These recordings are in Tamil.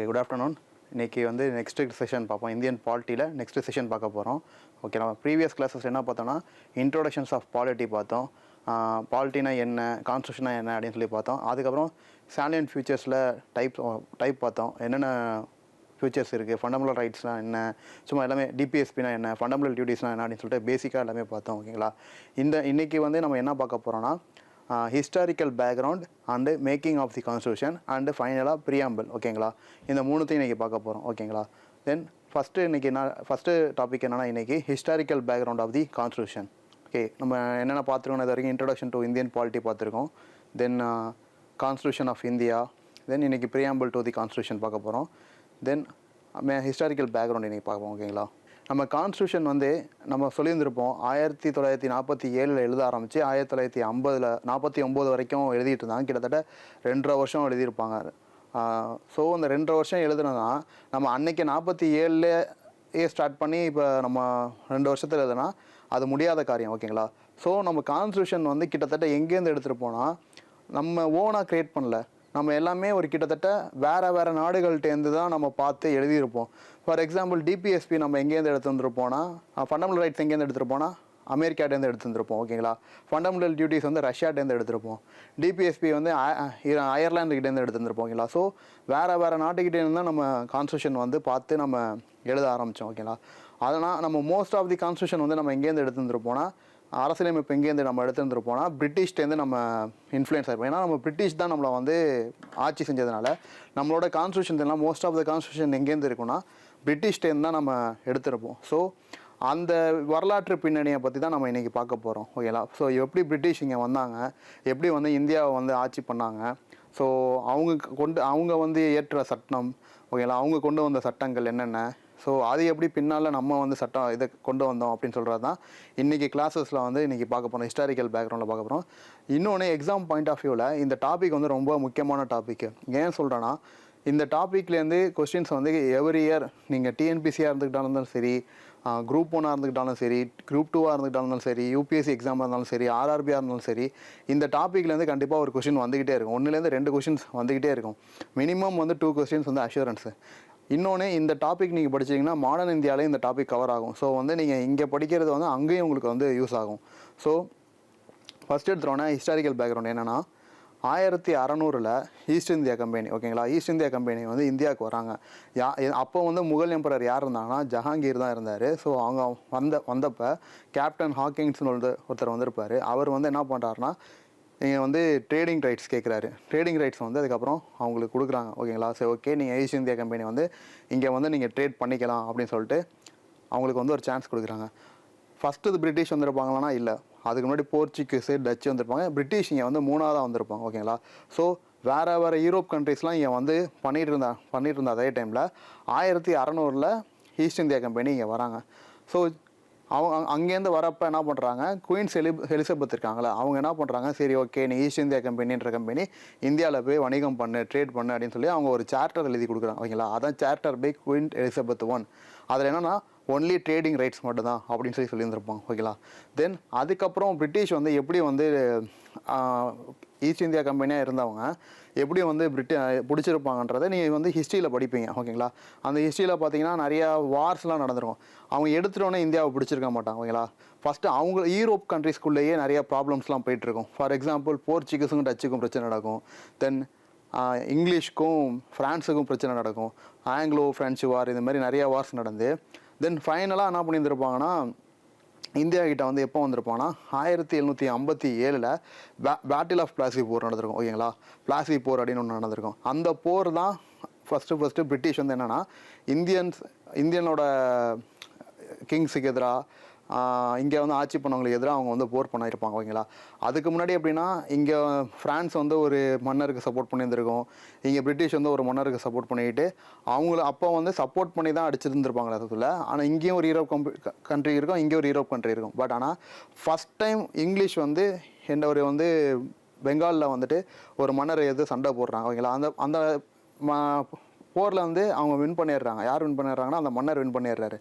ஓகே குட் ஆஃப்டர்நூன் இன்றைக்கி வந்து நெக்ஸ்ட் செஷன் பார்ப்போம். இந்தியன் பாலிட்டியில் நெக்ஸ்ட் செஷன் பார்க்க போகிறோம் ஓகே நம்ம ப்ரீவியஸ் கிளாஸஸ் என்ன பார்த்தோம்னா இன்ட்ரோடக்ஷன்ஸ் ஆஃப் பாலிட்டி பார்த்தோம். பாலிட்டினா என்ன கான்ஸ்டியூஷனா என்ன அப்படின்னு சொல்லி பார்த்தோம். அதுக்கப்புறம் சாலியன் ஃபியூச்சர்ஸில் டைப் டைப் பார்த்தோம். என்னென்ன ஃபியூச்சர்ஸ் இருக்குது ஃபண்டமெண்டல் ரைட்ஸ்னால் என்ன சும்மா எல்லாமே டிபிஎஸ்பினா என்ன ஃபண்டமெண்டல் டியூட்டிஸ்லாம் என்ன அப்படின்னு சொல்லிட்டு பேசிக்காக எல்லாமே பார்த்தோம் ஓகேங்களா இந்த இன்றைக்கி வந்து நம்ம என்ன பார்க்க போகிறோம்னா historical background and making of the constitution and ஃபைனலாக ப்ரியாம்பிள் ஓகேங்களா இந்த மூணுத்தையும் இன்றைக்கி பார்க்க போகிறோம் ஓகேங்களா தென் ஃபஸ்ட்டு இன்றைக்கி என்ன ஃபஸ்ட்டு டாபிக் என்னென்னா இன்றைக்கி historical background of the constitution okay நம்ம என்னென்ன பார்த்துருக்கோம் இது வரைக்கும் இன்ட்ரடக்ஷன் டு இந்தியன் பாலிட்டி பார்த்துருக்கோம். Then constitution of India then இன்றைக்கி ப்ரியாம்பிள் டு தி கான்ஸ்டியூஷன் பார்க்க போகிறோம் தென் ஹிஸ்டாரிக்கல் பேக்ரவுண்ட் இன்றைக்கி பார்ப்போம் ஓகேங்களா நம்ம கான்ஸ்டியூஷன் வந்து நம்ம சொல்லியிருந்திருப்போம் ஆயிரத்தி தொள்ளாயிரத்தி நாற்பத்தி ஏழில் எழுத ஆரம்பித்து ஆயிரத்தி தொள்ளாயிரத்தி ஐம்பதில் நாற்பத்தி ஒம்பது வரைக்கும் எழுதிட்டு இருந்தாங்க. கிட்டத்தட்ட ரெண்டரை வருஷம் எழுதியிருப்பாங்க ஸோ அந்த ரெண்டரை வருஷம் எழுதுனதுனா நம்ம அன்னைக்கு நாற்பத்தி ஏழுலேயே ஸ்டார்ட் பண்ணி இப்போ நம்ம ரெண்டு வருஷத்தில் எழுதுனா அது முடியாத காரியம் ஓகேங்களா? ஸோ நம்ம கான்ஸ்டியூஷன் வந்து கிட்டத்தட்ட எங்கேருந்து எடுத்துகிட்டு போனால் நம்ம ஓனாக க்ரியேட் பண்ணல. நம்ம எல்லாமே ஒரு கிட்டத்தட்ட வேறு வேறு நாடுகள்கிட்டேருந்து தான் நம்ம பார்த்து எழுதியிருப்போம். ஃபார் எக்ஸாம்பிள் டிபிஎஸ்பி நம்ம எங்கேருந்து எடுத்து வந்துருப்போம்னா ஃபண்டமெண்டல் ரைட்ஸ் எங்கேருந்து எடுத்துகிட்டு போனால் அமெரிக்காட்டேருந்து எடுத்து ஓகேங்களா? ஃபண்டமெண்டல் டியூட்டிஸ் வந்து ரஷ்யாட்டேருந்து எடுத்துருப்போம். டிபிஎஸ்பி வந்து அயர்லாண்டுக்கிட்டேருந்து எடுத்து ஓகேங்களா? ஸோ வேறு வேறு நாட்டுக்கிட்டேருந்து தான் நம்ம கான்ஸ்டியூஷன் வந்து பார்த்து நம்ம எழுத ஆரம்பித்தோம் ஓகேங்களா? அதனால் நம்ம மோஸ்ட் ஆஃப் தி கான்ஸ்டியூஷன் வந்து நம்ம எங்கேருந்து எடுத்து வந்திருப்போம்னா அரசியலமைப்பு எங்கேருந்து நம்ம எடுத்துருந்துருப்போம்னா பிரிட்டிஷ்டேருந்து நம்ம இன்ஃப்ளூயன்ஸ் ஆகிருப்போம் ஏன்னா நம்ம பிரிட்டிஷ் தான் நம்மளை வந்து ஆட்சி செஞ்சதுனால நம்மளோட கான்ஸ்டியூஷன் எல்லாம் மோஸ்ட் ஆஃப் த கான்ஸ்டியூஷன் எங்கேருந்து இருக்குன்னா பிரிட்டிஷ்டேருந்து தான் நம்ம எடுத்திருப்போம். ஸோ அந்த வரலாற்று பின்னணியை பற்றி தான் நம்ம இன்றைக்கி பார்க்க போகிறோம் ஓகேங்களா ஸோ எப்படி பிரிட்டிஷ் இங்கே வந்தாங்க? எப்படி வந்து இந்தியாவை வந்து ஆட்சி பண்ணாங்க? ஸோ அவங்க கொண்டு அவங்க வந்து ஏற்ற சட்டம் ஓகேங்களா அவங்க கொண்டு வந்த சட்டங்கள் என்னென்ன? ஸோ அது எப்படி பின்னால் நம்ம வந்து சட்டம் இதை கொண்டு வந்தோம் அப்படின்னு சொல்கிறது தான் இன்றைக்கி கிளாஸஸில் வந்து இன்றைக்கி பார்க்க போகிறோம் ஹிஸ்டாரிக்கல் பேக்ரவுண்டில் பார்க்க போகிறோம் இன்னொன்று எக்ஸாம் பாயிண்ட் ஆஃப் வியூவில் இந்த டாபிக் வந்து ரொம்ப முக்கியமான டாபிக் ஏன் சொல்கிறேன்னா இந்த டாப்பிக்லேருந்து கொஸ்டின்ஸ் வந்து எவ்ரி இயர் நீங்கள் டிஎன்பிசியாக இருந்துக்கிட்டாலும் சரி குரூப் ஒன்னாக இருந்துக்கிட்டாலும் சரி குரூப் டூவாக இருந்துக்கிட்டாலும் சரி யூபிஎஸ்சி எக்ஸாமாக இருந்தாலும் சரி ஆர்ஆர்பியாக இருந்தாலும் சரி இந்த டாப்பிக்லேருந்து கண்டிப்பாக ஒரு கொஷின் வந்துக்கிட்டே இருக்கும். ஒன்றுலேருந்து ரெண்டு கொஷின்ஸ் வந்துக்கிட்டே இருக்கும். மினிமம் வந்து டூ கொஸ்டின்ஸ் வந்து அஷூரன்ஸு இன்னொன்று இந்த டாபிக் நீங்கள் படிச்சீங்கன்னா மாடர்ன் இந்தியாவிலே இந்த டாபிக் கவர் ஆகும். ஸோ வந்து நீங்கள் இங்கே படிக்கிறது வந்து அங்கேயும் உங்களுக்கு வந்து யூஸ் ஆகும். ஸோ ஃபஸ்ட் எடுத்துகிறோன்னா ஹிஸ்டாரிக்கல் பேக்ரவுண்ட் என்னென்னா ஆயிரத்தி அறநூறில் ஈஸ்ட் இந்தியா கம்பெனி ஓகேங்களா ஈஸ்ட் இந்தியா கம்பெனி வந்து இந்தியாவுக்கு வராங்க. யா அப்போ வந்து முகல் எம்பரர் யார் இருந்தாங்கன்னா ஜஹாங்கீர் தான் இருந்தார். ஸோ அவங்க வந்த வந்தப்போ கேப்டன் ஹாக்கிங்ஸ்னு வந்து ஒருத்தர் வந்திருப்பார். அவர் வந்து என்ன பண்ணுறாருனா நீங்கள் வந்து ட்ரேடிங் ரைட்ஸ் கேட்குறாரு ட்ரேடிங் ரைட்ஸ் வந்து அதுக்கப்புறம் அவங்களுக்கு கொடுக்குறாங்க ஓகேங்களா சரி ஓகே நீங்கள் ஈஸ்ட் இந்தியா கம்பெனி வந்து இங்கே வந்து நீங்கள் ட்ரேட் பண்ணிக்கலாம் அப்படின்னு சொல்லிட்டு அவங்களுக்கு வந்து ஒரு சான்ஸ் கொடுக்குறாங்க. ஃபஸ்ட்டு இது பிரிட்டிஷ் வந்திருப்பாங்களான்னா இல்லை. அதுக்கு முன்னாடி போர்ச்சுகீஸு டச்சு வந்திருப்பாங்க. பிரிட்டிஷ் இங்கே வந்து மூணாவதாக வந்திருப்பாங்க ஓகேங்களா? ஸோ வேறு வேறு யூரோப் கண்ட்ரீஸ்லாம் இங்கே வந்து பண்ணிகிட்டு இருந்தா பண்ணிகிட்டு இருந்த அதே டைமில் ஆயிரத்தி அறநூறில் ஈஸ்ட் இந்தியா கம்பெனி இங்கே வராங்க. ஸோ அவங்க அங்கேருந்து வரப்போ என்ன பண்ணுறாங்க குயின்ஸ் எலி எலிசபெத் இருக்காங்களே அவங்க என்ன பண்ணுறாங்க சரி ஓகே நீ ஈஸ்ட் இந்தியா கம்பெனின்ற கம்பெனி இந்தியாவில் போய் வணிகம் பண்ணு ட்ரேட் பண்ணு அப்படின்னு சொல்லி அவங்க ஒரு சார்ட்டர் எழுதி கொடுக்குறாங்க ஓகேங்களா? அதான் charter by Queen Elizabeth one அதில் என்னென்னா ஒன்லி ட்ரேடிங் ரைட்ஸ் மட்டும் தான் அப்படின்னு சொல்லி சொல்லியிருந்திருப்பாங்க ஓகேங்களா தென் அதுக்கப்புறம் பிரிட்டிஷ் வந்து எப்படி வந்து ஈஸ்ட் இந்தியா கம்பெனியாக இருந்தவங்க எப்படி வந்து பிரிட்டி பிடிச்சிருப்பாங்கன்றதை நீங்கள் வந்து ஹிஸ்ட்ரியில் படிப்பீங்க ஓகேங்களா அந்த ஹிஸ்ட்ரியில் பார்த்தீங்கன்னா நிறையா வார்ஸ்லாம் நடந்திருக்கும். அவங்க எடுத்துட்டோன்னே இந்தியாவை பிடிச்சிருக்க மாட்டாங்க ஓகேங்களா ஃபஸ்ட்டு அவங்க யூரோப் கண்ட்ரிஸ்குள்ளேயே நிறைய ப்ராப்ளம்ஸ்லாம் போயிட்டுருக்கும். ஃபார் எக்ஸாம்பிள் போர்ச்சுகீஸுக்கும் டச்சுக்கும் பிரச்சனை நடக்கும். தென் இங்கிலீஷ்க்கும் ஃப்ரான்ஸுக்கும் பிரச்சனை நடக்கும். ஆங்கிலோ ஃப்ரெஞ்சு வார் இந்த மாதிரி நிறையா வார்ஸ் நடந்து தென் ஃபைனலாக என்ன பண்ணியிருந்திருப்பாங்கன்னா இந்தியா கிட்ட வந்து எப்போ வந்திருப்பாங்கன்னா ஆயிரத்தி எழுநூற்றி ஐம்பத்தி ஏழில் பே பேட்டில் ஆஃப் பிளாசி போர் நடந்திருக்கும் ஓகேங்களா பிளாசி போர் அப்படின்னு ஒன்று நடந்திருக்கும். அந்த போர் தான் ஃபஸ்ட்டு ஃபஸ்ட்டு பிரிட்டிஷ் வந்து என்னென்னா இந்தியன்ஸ் இந்தியனோட கிங்ஸுக்கு எதிராக இங்கே வந்து ஆட்சி பண்ணவங்களுக்கு எதிராக அவங்க வந்து போர் பண்ணியிருப்பாங்க ஓகேங்களா? அதுக்கு முன்னாடி எப்படின்னா இங்கே ஃப்ரான்ஸ் வந்து ஒரு மன்னருக்கு சப்போர்ட் பண்ணியிருந்திருக்கும். இங்கே பிரிட்டிஷ் வந்து ஒரு மன்னருக்கு சப்போர்ட் பண்ணிக்கிட்டு அவங்கள அப்போ வந்து சப்போர்ட் பண்ணி தான் அடிச்சிருந்துருப்பாங்களே அதுக்குள்ள ஆனால் இங்கேயும் ஒரு யூரோப் கம்பி கண்ட்ரி இருக்கும் இங்கேயும் ஒரு யூரோப் கண்ட்ரி இருக்கும். பட் ஆனால் ஃபஸ்ட் டைம் இங்கிலீஷ் வந்து என்ன ஒரு வந்து பெங்காலில் வந்துட்டு ஒரு மன்னர் எது சண்டை போடுறாங்க ஓகேங்களா? அந்த அந்த போரில் வந்து அவங்க வின் பண்ணிடுறாங்க. யார் வின் பண்ணிடுறாங்கன்னா அந்த மன்னர் வின் பண்ணிடுறாரு.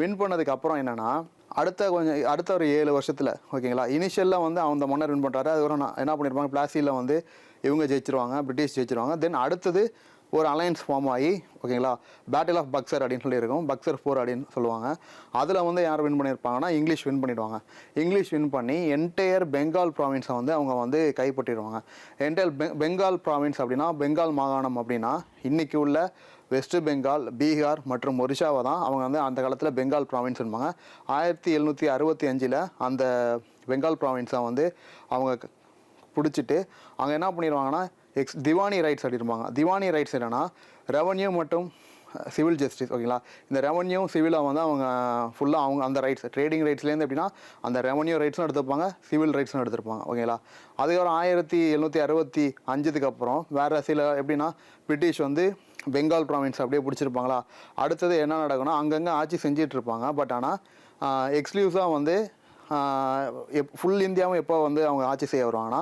வின் பண்ணதுக்கு அப்புறம் என்னென்னா அடுத்த கொஞ்சம் அடுத்த ஒரு ஏழு வருஷத்தில் ஓகேங்களா? இனிஷியலாக வந்து அந்த மன்னர் வின் பண்ணுறாரு அதுக்கப்புறம் நான் என்ன பண்ணியிருப்பாங்க பிளாசியில் வந்து இவங்க ஜெயிச்சிருவாங்க பிரிட்டிஷ் ஜெயிச்சிருவாங்க. தென் அடுத்தது ஒரு அலையன்ஸ் ஃபார்ம் ஆகி ஓகேங்களா? பேட்டில் ஆஃப் பக்சர் அப்படின்னு சொல்லி இருக்கும். பக்சர் ஃபோர் அப்படின்னு சொல்லுவாங்க. அதில் வந்து யார் வின் பண்ணியிருப்பாங்கன்னா இங்கிலீஷ் வின் பண்ணிடுவாங்க. இங்கிலீஷ் வின் பண்ணி என்டையர் பெங்கால் ப்ராவின்ஸை வந்து அவங்க வந்து கைப்பற்றிடுவாங்க. என்டையர் பெங்கால் ப்ராவின்ஸ் அப்படின்னா பெங்கால் மாகாணம் அப்படின்னா இன்றைக்கி உள்ள வெஸ்ட் பெங்கால் பீகார் மற்றும் ஒரிஷாவை தான் அவங்க வந்து அந்த காலத்தில் பெங்கால் ப்ராவின்ஸ் இருப்பாங்க ஆயிரத்தி எழுநூற்றி அறுபத்தி அஞ்சில் அந்த பெங்கால் ப்ராவின்ஸை வந்து அவங்க பிடிச்சிட்டு அங்கே என்ன பண்ணிடுவாங்கன்னா எக்ஸ் திவானி ரைட்ஸ் அப்படிருப்பாங்க திவானி ரைட்ஸ் என்னென்னா ரெவன்யூ மற்றும் சிவில் ஜஸ்டிஸ் ஓகேங்களா இந்த ரெவன்யூ சிவிலாக வந்து அவங்க ஃபுல்லாக அவங்க அந்த ரைட்ஸ் ட்ரேடிங் ரைட்ஸ்லேருந்து எப்படின்னா அந்த ரெவன்யூ ரைட்ஸும் எடுத்துப்பாங்க சிவில் ரைட்ஸும் எடுத்துருப்பாங்க ஓகேங்களா அதுக்கப்புறம் ஆயிரத்தி எழுநூற்றி அறுபத்தி அஞ்சுக்கு அப்புறம் வேறு சில எப்படின்னா பிரிட்டிஷ் வந்து பெங்கால் ப்ராவின்ஸ் அப்படியே பிடிச்சிருப்பாங்களா? அடுத்தது என்ன நடக்கும்னா அங்கங்கே ஆட்சி செஞ்சிட்டு இருப்பாங்க பட் ஆனால் எக்ஸ்க்ளூஸாக வந்து எப் ஃபுல் இந்தியாவும் எப்போ வந்து அவங்க ஆட்சி செய்ய வருவாங்கன்னா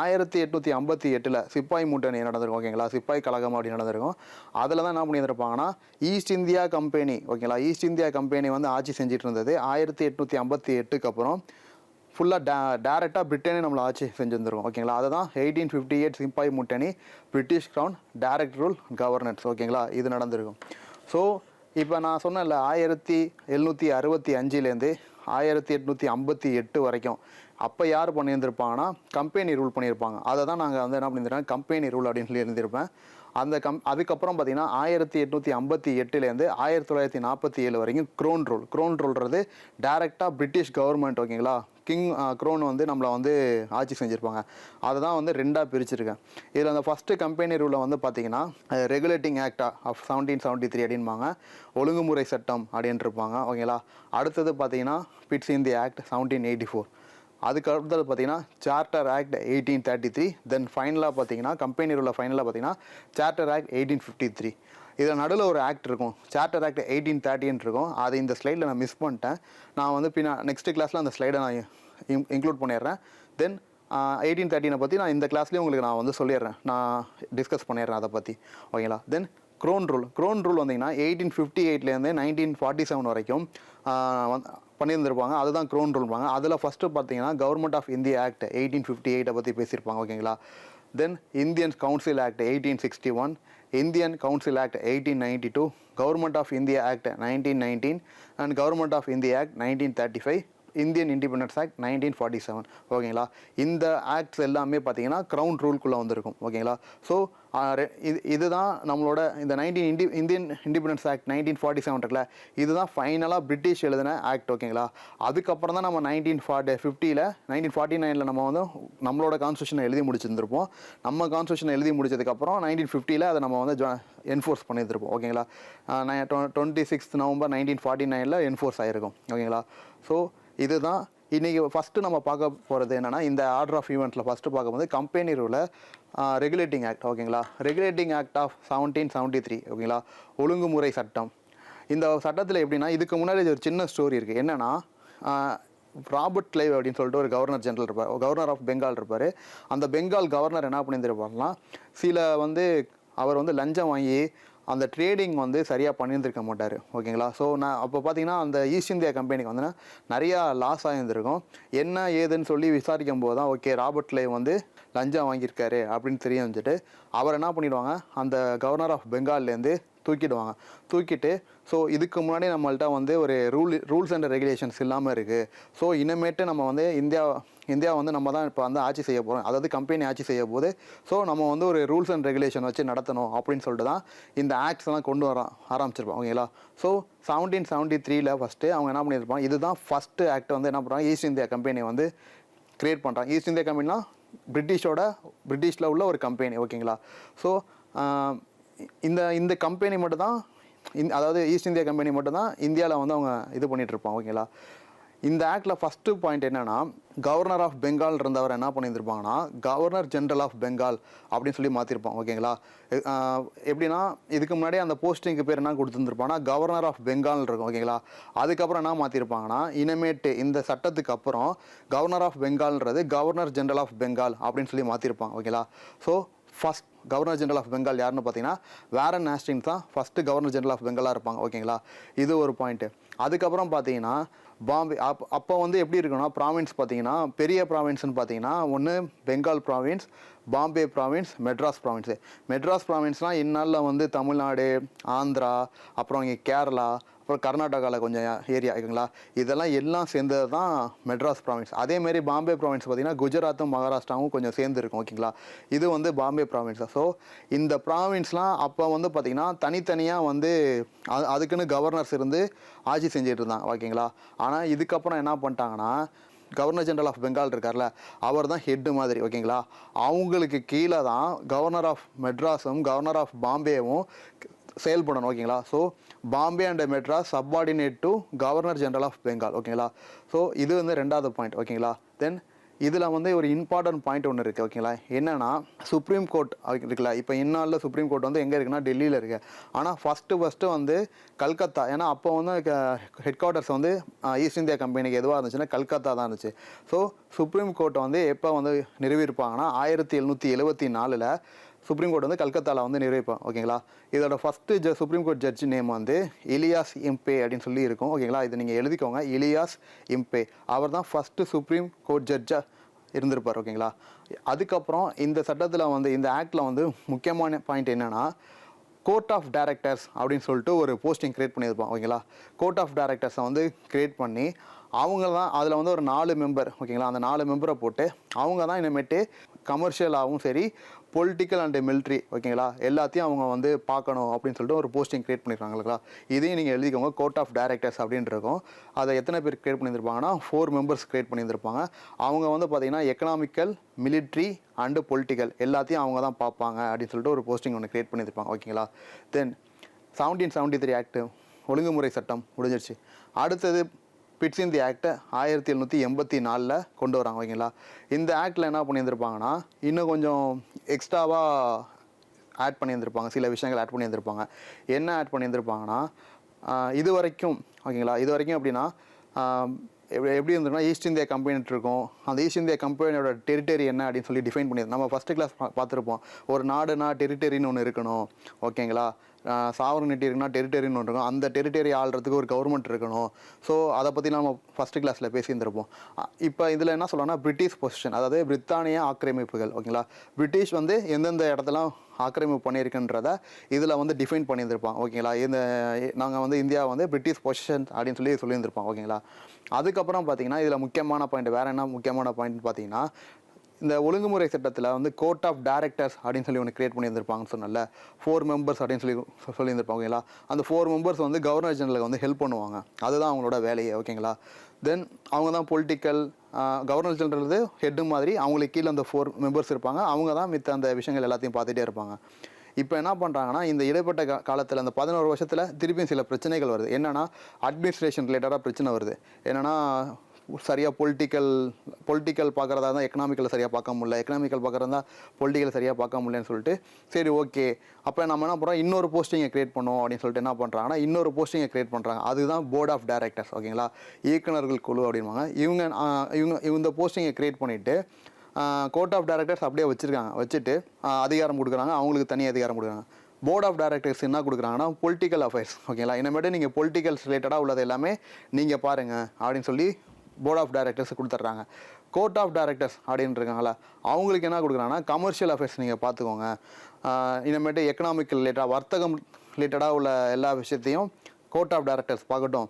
ஆயிரத்தி எட்நூற்றி ஐம்பத்தி எட்டில் சிப்பாய் மூட்டணி நடந்திருக்கும் ஓகேங்களா? சிப்பாய் கழகம் அப்படி நடந்திருக்கும். அதில் தான் என்ன பண்ணியிருப்பாங்கன்னா ஈஸ்ட் இந்தியா கம்பெனி ஓகேங்களா? ஈஸ்ட் இந்தியா கம்பெனி வந்து ஆட்சி செஞ்சுட்டு இருந்தது ஆயிரத்தி எட்நூற்றி ஐம்பத்தி எட்டுக்கு அப்புறம். ஃபுல்லாக டே டேரெக்டாக பிரிட்டனே நம்மளை ஆட்சி செஞ்சுருந்துருக்கும். ஓகேங்களா அதை தான் eighteen fifty eight sepoy mutiny British crown direct rule governance ஓகேங்களா இது நடந்திருக்கும். ஸோ இப்போ நான் சொன்னேன்ல ஆயிரத்தி எழுநூற்றி அறுபத்தி அஞ்சுலேருந்து ஆயிரத்தி எட்நூற்றி ஐம்பத்தி எட்டு வரைக்கும் அப்போ யார் பண்ணியிருந்திருப்பாங்கன்னா கம்பெனி ரூல் பண்ணியிருப்பாங்க. அதை தான் நாங்கள் வந்து என்ன பண்ணியிருந்தோம் கம்பெனி ரூல் அப்படின்னு சொல்லி இருந்திருப்பேன் அந்த கம் அதுக்கப்புறம் பார்த்தீங்கன்னா ஆயிரத்தி எட்நூற்றி ஐம்பத்தி எட்டுலேருந்து ஆயிரத்தி தொள்ளாயிரத்தி நாற்பத்தி ஏழு வரைக்கும் க்ரோன் ரூல் க்ரோன் ரூல்ன்றது டேரெக்டாக பிரிட்டிஷ் கவர்மெண்ட் ஓகேங்களா கிங் க்ரோன் வந்து நம்மளை வந்து ஆட்சி செஞ்சுருப்பாங்க. அதை தான் வந்து ரெண்டாக பிரிச்சிருக்கேன். இதில் அந்த ஃபஸ்ட்டு கம்பெனி ரூலை வந்து பார்த்தீங்கன்னா ரெகுலேட்டிங் ஆக்டா ஆஃப் செவன்டீன் செவன்ட்டி த்ரீ அப்படின்பாங்க. ஒழுங்குமுறை சட்டம் அப்படின்ட்டுருப்பாங்க ஓகேங்களா? அடுத்தது பார்த்தீங்கன்னா Pitt's India act seventeen eighty four அதுக்கு அடுத்தது பார்த்தீங்கன்னா charter act eighteen thirty three then ஃபைனலாக பார்த்தீங்கன்னா கம்பெனி ரூலில் ஃபைனலாக பார்த்தீங்கன்னா charter act eighteen fifty three இதில் நடுவில் ஒரு ஆக்ட் இருக்கும். சார்ட்டர் ஆக்ட் எயிட்டீன் தேர்ட்டின்னு இருக்கும். அது இந்த ஸ்லைடில் நான் மிஸ் பண்ணிட்டேன். நான் வந்து பின்னா நெக்ஸ்ட் கிளாஸில் அந்த ஸ்லைடை நான் இன்க்ளூட் பண்ணிடுறேன். தென் எயிட்டீன் தேர்ட்டினை பற்றி நான் இந்த கிளாஸ்லேயும் உங்களுக்கு நான் வந்து சொல்லிடுறேன். நான் டிஸ்கஸ் பண்ணிடுறேன் அதை பற்றி ஓகேங்களா then crown rule crown rule வந்தீங்கன்னா எயிட்டீன் ஃபிஃப்டி எயிட்லேருந்து நைன்டீன் ஃபார்ட்டி செவன் வரைக்கும் பண்ணியிருந்திருப்பாங்க. அதுதான் க்ரோன் ரூல்வாங்க அதில் ஃபஸ்ட்டு பார்த்தீங்கன்னா government of India act eighteen fifty எயிட்டை பற்றி பேசியிருப்பாங்க ஓகேங்களா then Indian Council Act 1861, Indian Council Act 1892, Government of India Act 1919 and Government of India Act 1935 Indian independence act nineteen forty seven ஓகேங்களா? இந்த ஆக்ட்ஸ் எல்லாமே பார்த்தீங்கன்னா க்ரௌன் ரூல்குள்ளே வந்திருக்கும். ஓகேங்களா? ஸோ இது இதுதான் நம்மளோட இந்த nineteen indie Indian independence act nineteen forty seven இருக்குல்ல? இதுதான் ஃபைனலாக பிரிட்டிஷ் எழுதின ஆக்ட் ஓகேங்களா? அதுக்கப்புறம் தான் நம்ம நைன்டீன் ஃபார்ட்டி ஃபிஃப்டியில் நைன்டீன் ஃபார்ட்டி நைனில் நம்ம வந்து நம்மளோட கான்ஸ்டியூஷனை எழுதி முடிச்சிருந்திருப்போம். நம்ம கான்ஸ்டியூஷனை எழுதி முடிச்சதுக்கப்புறம் நைன்டீன் ஃபிஃப்டியில் அதை நம்ம வந்து என்ஃபோர்ஸ் பண்ணியிருந்திருப்போம். ஓகேங்களா? Twenty sixth November nineteen forty நைனில் என்ஃபோர்ஸ் ஆகிருக்கும் ஓகேங்களா? ஸோ இதுதான். இன்றைக்கி ஃபஸ்ட்டு நம்ம பார்க்க போகிறது என்னென்னா இந்த ஆர்டர் ஆஃப் ஈவெண்ட்டில் ஃபஸ்ட்டு பார்க்கும்போது கம்பெனி ரூலை ரெகுலேட்டிங் ஆக்ட் ஓகேங்களா? Regulating act of seventeen seventy three ஓகேங்களா? ஒழுங்குமுறை சட்டம். இந்த சட்டத்தில் எப்படின்னா இதுக்கு முன்னாடி ஒரு சின்ன ஸ்டோரி இருக்குது என்னென்னா ராபர்ட் கிளைவ் அப்படின்னு சொல்லிட்டு ஒரு கவர்னர் ஜெனரல் இருப்பார். கவர்னர் ஆஃப் பெங்கால் இருப்பார். அந்த பெங்கால் கவர்னர் என்ன பண்ணியிருந்திருப்பாருன்னா சில வந்து அவர் வந்து லஞ்சம் வாங்கி அந்த ட்ரேடிங் வந்து சரியாக பண்ணியிருந்திருக்க மாட்டார். ஓகேங்களா ஸோ நான் அப்போ பார்த்தீங்கன்னா அந்த ஈஸ்ட் இந்தியா கம்பெனிக்கு வந்து நிறையா லாஸ் ஆகியிருந்திருக்கும் என்ன ஏதுன்னு சொல்லி விசாரிக்கும் போது தான் ஓகே ராபர்ட் வந்து லஞ்சம் வாங்கியிருக்காரு அப்படின்னு தெரிய வந்துட்டு அவர் என்ன பண்ணிடுவாங்க? அந்த கவர்னர் ஆஃப் பெங்கால்லேருந்து தூக்கிடுவாங்க. தூக்கிட்டு ஸோ இதுக்கு முன்னாடி நம்மள்ட்ட வந்து ஒரு ரூல் ரூல்ஸ் அண்ட் ரெகுலேஷன்ஸ் இல்லாமல் இருக்குது ஸோ இனிமேட்டு நம்ம வந்து இந்தியா இந்தியா வந்து நம்ம தான் இப்போ வந்து ஆட்சி செய்ய போகிறோம் அதாவது கம்பெனி ஆட்சி செய்ய போது ஸோ நம்ம வந்து ஒரு ரூல்ஸ் அண்ட் ரெகுலேஷன் வச்சு நடத்தணும் அப்படின்னு சொல்லிட்டு தான் இந்த ஆக்ட்ஸ் எல்லாம் கொண்டு வர ஆரம்பிச்சிருப்பாங்க ஓகேங்களா ஸோ செவன்டீன் செவன்ட்டி த்ரீல ஃபஸ்ட்டு அவங்க என்ன பண்ணியிருப்பாங்க இதுதான் ஃபஸ்ட்டு ஆக்ட் வந்து என்ன பண்ணுறாங்க ஈஸ்ட் இந்தியா கம்பெனி வந்து கிரியேட் பண்ணுறாங்க ஈஸ்ட் இந்தியா கம்பெனிலாம் பிரிட்டிஷோட பிரிட்டிஷில் உள்ள ஒரு கம்பெனி ஓகேங்களா ஸோ இந்த இந்த கம்பெனி மட்டும் தான் அதாவது ஈஸ்ட் இந்தியா கம்பெனி மட்டும் தான் இந்தியாவில் வந்து அவங்க இது பண்ணிட்டு ஓகேங்களா இந்த ஆக்டில் ஃபஸ்ட்டு பாயிண்ட் என்னென்னா கவர்னர் ஆஃப் பெங்கால் இருந்தவர் என்ன பண்ணியிருந்திருப்பாங்கன்னா கவர்னர் ஜென்ரல் ஆஃப் பெங்கால் அப்படின்னு சொல்லி மாற்றிருப்பான் ஓகேங்களா? எப்படின்னா இதுக்கு முன்னாடி அந்த போஸ்டிங்க்கு பேர் என்ன கொடுத்துருந்துருப்பாங்கன்னா கவர்னர் ஆஃப் பெங்கால் இருக்கும் ஓகேங்களா? அதுக்கப்புறம் என்ன மாற்றிருப்பாங்கன்னா இனிமேட்டு இந்த சட்டத்துக்கு அப்புறம் கவர்னர் ஆஃப் பெங்கால்ன்றது கவர்னர் ஜென்ரல் ஆஃப் பெங்கால் அப்படின்னு சொல்லி மாற்றிருப்பாங்க ஓகேங்களா? So first governor general of Bengal யாருன்னு பார்த்தீங்கன்னா வேரன் நேஷ்டிங் தான் ஃபஸ்ட்டு கவர்னர் ஜென்ரல் ஆஃப் பெங்காலாக இருப்பாங்க ஓகேங்களா? இது ஒரு பாயிண்ட்டு அதுக்கப்புறம் பார்த்தீங்கன்னா பாம்பே அப் அப்போ வந்து எப்படி இருக்குன்னா ப்ராவின்ஸ் பார்த்தீங்கன்னா பெரிய ப்ராவின்ஸ்னு பார்த்தீங்கன்னா ஒன்று Bengal province Bombay province Madras province Madras ப்ராவின்ஸ்லாம் இந்நாளில் வந்து தமிழ்நாடு ஆந்திரா அப்புறம் இங்கே கேரளா அப்புறம் கர்நாடகாவில் கொஞ்சம் ஏரியா இருக்குங்களா? இதெல்லாம் எல்லாம் சேர்ந்தது தான் மெட்ராஸ் ப்ராவின்ஸ் அதேமாரி பாம்பே ப்ராவின்ஸ் பார்த்திங்கன்னா குஜராத்தும் மகாராஷ்டிராவும் கொஞ்சம் சேர்ந்து இருக்கும் ஓகேங்களா? இது வந்து பாம்பே ப்ராவின்ஸ் ஸோ இந்த ப்ராவின்ஸ்லாம் அப்போ வந்து பார்த்திங்கன்னா தனித்தனியாக வந்து அது அதுக்குன்னு கவர்னர்ஸ் இருந்து ஆட்சி செஞ்சுட்டு இருந்தாங்க ஓகேங்களா? ஆனால் இதுக்கப்புறம் என்ன பண்ணிட்டாங்கன்னா கவர்னர் ஜெனரல் ஆஃப் பெங்கால் இருக்கார்ல அவர் தான் ஹெட்டு மாதிரி ஓகேங்களா அவங்களுக்கு கீழே தான் கவர்னர் ஆஃப் மெட்ராஸும் கவர்னர் ஆஃப் பாம்பேவும் செயல்படணும் ஓகேங்களா so Bombay and Madras subordinate to governor general of Bengal ஓகேங்களா ஸோ இது வந்து ரெண்டாவது பாயிண்ட் ஓகேங்களா தென் இதில் வந்து ஒரு இம்பார்ட்டன்ட் பாயிண்ட் ஒன்று இருக்குது ஓகேங்களா என்னென்னா சுப்ரீம் கோர்ட் இருக்குல்ல இப்போ இந்நாளில் சுப்ரீம் கோர்ட் வந்து எங்கே இருக்குன்னா டெல்லியில் இருக்குது ஆனால் ஃபஸ்ட்டு ஃபஸ்ட்டு வந்து கல்கத்தா ஏன்னா அப்போ வந்து ஹெட் குவார்ட்டர்ஸ் வந்து ஈஸ்ட் இந்தியா கம்பெனிக்கு எதுவாக இருந்துச்சுன்னா கல்கத்தா தான் இருந்துச்சு. ஸோ சுப்ரீம் கோர்ட்டை வந்து எப்போ வந்து நிறுவியிருப்பாங்கன்னா ஆயிரத்தி எழுநூற்றி எழுபத்தி நாலில் சுப்ரீம் கோர்ட் வந்து கல்கத்தாவில் வந்து நிர்வகிப்போம் ஓகேங்களா? இதோட ஃபஸ்ட்டு ஜ சுப்ரீம் கோர்ட் ஜட்ஜ் நேம் வந்து இலியாஸ் இம்பே அப்படின்னு சொல்லி இருக்கும் ஓகேங்களா? இது நீங்கள் எழுதிக்கோங்க. இலியாஸ் இம்பே அவர் தான் ஃபஸ்ட்டு சுப்ரீம் கோர்ட் ஜட்ஜாக இருந்திருப்பார் ஓகேங்களா? அதுக்கப்புறம் இந்த சட்டத்தில் வந்து இந்த ஆக்டில் வந்து முக்கியமான பாயிண்ட் என்னென்னா கோர்ட் ஆஃப் டைரக்டர்ஸ் அப்படின்னு சொல்லிட்டு ஒரு போஸ்டிங் க்ரியேட் பண்ணியிருப்பான் ஓகேங்களா? கோர்ட் ஆஃப் டைரக்டர்ஸை வந்து க்ரியேட் பண்ணி அவங்க தான் அதில் வந்து ஒரு நாலு மெம்பர் ஓகேங்களா? அந்த நாலு மெம்பரை போட்டு அவங்க தான் இனிமேட்டு கமர்ஷியலாகவும் சரி பொலிட்டிக்கல் அண்ட் மிலிட்ரி ஓகேங்களா எல்லாத்தையும் அவங்க வந்து பார்க்கணும் அப்படின்னு சொல்லிட்டு ஒரு போஸ்டிங் க்ரியேட் பண்ணியிருக்காங்களா இதையும் நீங்கள் எழுதிக்கோங்க கோர்ட் ஆஃப் டைரக்டர்ஸ் அப்படின்னு இருக்கும். அதை எத்தனை பேர் க்ரியேட் பண்ணியிருப்பாங்கன்னா ஃபோர் மெம்பர்ஸ் கிரியேட் பண்ணியிருப்பாங்க அவங்க வந்து பார்த்தீங்கன்னா எக்கனாமிக்கல் மிலிட்ரி அண்டு பொலிட்டிக்கல் எல்லாத்தையும் அவங்க தான் பார்ப்பாங்க அப்படின்னு சொல்லிட்டு ஒரு போஸ்டிங் ஒன்று கிரியேட் பண்ணியிருப்பாங்க ஓகேங்களா then seventeen seventy three act ஒழுங்குமுறை சட்டம் முடிஞ்சிருச்சு. அடுத்தது பிட்ஸ் இந்தி ஆக்டை ஆயிரத்தி எழுநூற்றி எண்பத்தி நாலில் கொண்டு வராங்க ஓகேங்களா இந்த ஆக்டில் என்ன பண்ணியிருந்திருப்பாங்கன்னா இன்னும் கொஞ்சம் எக்ஸ்ட்ராவாக ஆட் பண்ணியிருந்திருப்பாங்க சில விஷயங்கள் ஆட் பண்ணியிருந்திருப்பாங்க. என்ன ஆட் பண்ணியிருந்திருப்பாங்கன்னா இது வரைக்கும் ஓகேங்களா இது வரைக்கும் அப்படின்னா எப்படி எப்படி இருந்ததுன்னா ஈஸ்ட் இந்தியா கம்பெனிட்டு இருக்கும். அந்த ஈஸ்ட் இந்தியா கம்பெனியோட டெரிட்டரி என்ன அப்படின்னு சொல்லி டிஃபைன் பண்ணியிருந்தோம். நம்ம ஃபஸ்ட்டு கிளாஸ் பார்த்துருப்போம். ஒரு நாடுனா டெரிட்டரின்னு ஒன்று இருக்கணும் ஓகேங்களா சாவரனிட்டி இருக்குன்னா டெரிட்டரின்னு ஒன்று இருக்கும். அந்த டெரிட்டரி ஆள்றதுக்கு ஒரு கவர்மெண்ட் இருக்கணும். ஸோ அதை பற்றி நம்ம ஃபஸ்ட்டு கிளாஸில் பேசியிருந்திருப்போம். இப்போ இதில் என்ன சொல்லணும்னா பிரிட்டிஷ் பொசிஷன் அதாவது பிரித்தானிய ஆக்கிரமிப்புகள் ஓகேங்களா பிரிட்டிஷ் வந்து எந்தெந்த இடத்துலாம் ஆக்கிரமிப்பு பண்ணியிருக்குன்றத இதில் வந்து டிஃபைன் பண்ணியிருந்திருப்பாங்க ஓகேங்களா இந்த நாங்கள் வந்து இந்தியா வந்து பிரிட்டிஷ் பொசிஷன் அப்படின்னு சொல்லி சொல்லியிருந்திருப்பாங்க ஓகேங்களா அதுக்கப்புறம் பார்த்தீங்கன்னா இதில் முக்கியமான பாயிண்ட் வேறு என்ன முக்கியமான பாயிண்ட் பார்த்தீங்கன்னா இந்த ஒழுங்குமுறை சட்டத்தில் வந்து கோர்ட் ஆஃப் டைரக்டர்ஸ் அப்படின்னு சொல்லி ஒன்று கிரியேட் பண்ணியிருந்திருப்பாங்கன்னு சொன்னல ஃபோர் மெம்பர்ஸ் அப்படின்னு சொல்லி சொ- சொல்லியிருந்திருப்பாங்க ஓகேங்களா அந்த ஃபோர் மெம்பர்ஸ் வந்து கவர்னர் ஜெனரலுக்கு வந்து ஹெல்ப் பண்ணுவாங்க. அதுதான் அவங்களோட வேலையை ஓகேங்களா? தென் அவங்க தான் பொலிட்டிக்கல் கவர்னர் ஜெனரல் ஹெட்டு மாதிரி அவங்களுக்கு கீழே அந்த ஃபோர் மெம்பர்ஸ் இருப்பாங்க. அவங்க தான் மித்த அந்த விஷயங்கள் எல்லாத்தையும் பார்த்துட்டே இருப்பாங்க. இப்போ என்ன பண்ணுறாங்கன்னா இந்த இடைப்பட்ட கா காலத்தில் அந்த பதினோரு வருஷத்தில் திருப்பியும் சில பிரச்சனைகள் வருது. என்னென்னா அட்மினிஸ்ட்ரேஷன் ரிலேட்டடாக பிரச்சனை வருது. என்னென்னா சரியாக பொலிட்டிக்கல் பொலிட்டிக்கல் பார்க்குறதா தான் எக்கனாமிக்கல் சரியாக பார்க்க முடியல. எக்கனாமிக்கல் பார்க்குறதா பொலிட்டிக்கல் சரியாக பார்க்க முடியலன்னு சொல்லிட்டு சரி ஓகே அப்போ நம்ம என்ன பண்ணுறோம் இன்னொரு போஸ்டிங்கை க்ரியேட் பண்ணுவோம் அப்படின்னு சொல்லிட்டு என்ன பண்ணுறாங்கன்னா இன்னொரு போஸ்டிங்கை க்ரியேட் பண்ணுறாங்க அதுதான் போர்ட் ஆஃப் டைரக்டர்ஸ் ஓகேங்களா இயக்குனர்கள் குழு அப்படின்வாங்க இவங்க இவங்க இந்த போஸ்டிங்கை க்ரியேட் பண்ணிவிட்டு கோர்ட் ஆஃப் டைரக்டர்ஸ் அப்படியே வச்சுருக்காங்க. வச்சுட்டு அதிகாரம் கொடுக்குறாங்க. அவங்களுக்கு தனி அதிகாரம் கொடுக்குறாங்க. போர்ட் ஆஃப் டைரக்டர்ஸ் என்ன கொடுக்குறாங்கன்னா பொலிட்டிக்கல் அஃபேர்ஸ் ஓகேங்களா இனிமேட்டு நீங்கள் பொலிட்டிக்கல்ஸ் ரிலேட்டடாக உள்ளது எல்லாமே நீங்கள் பாருங்கள் அப்படின்னு சொல்லி போர்ட் ஆஃப் டைரக்டர்ஸ் கொடுத்துட்றாங்க. கோர்ட் ஆஃப் டைரக்டர்ஸ் அப்படின்னு இருக்காங்களா அவங்களுக்கு என்ன கொடுக்குறாங்கன்னா கமர்ஷியல் அஃபேர்ஸ் நீங்கள் பார்த்துக்கோங்க. இனிமேட்டு எக்கனாமிக்கல் ரிலேட்டடாக வர்த்தகம் ரிலேட்டடாக உள்ள எல்லா விஷயத்தையும் கோர்ட் ஆஃப் டைரக்டர்ஸ் பார்க்கட்டும்.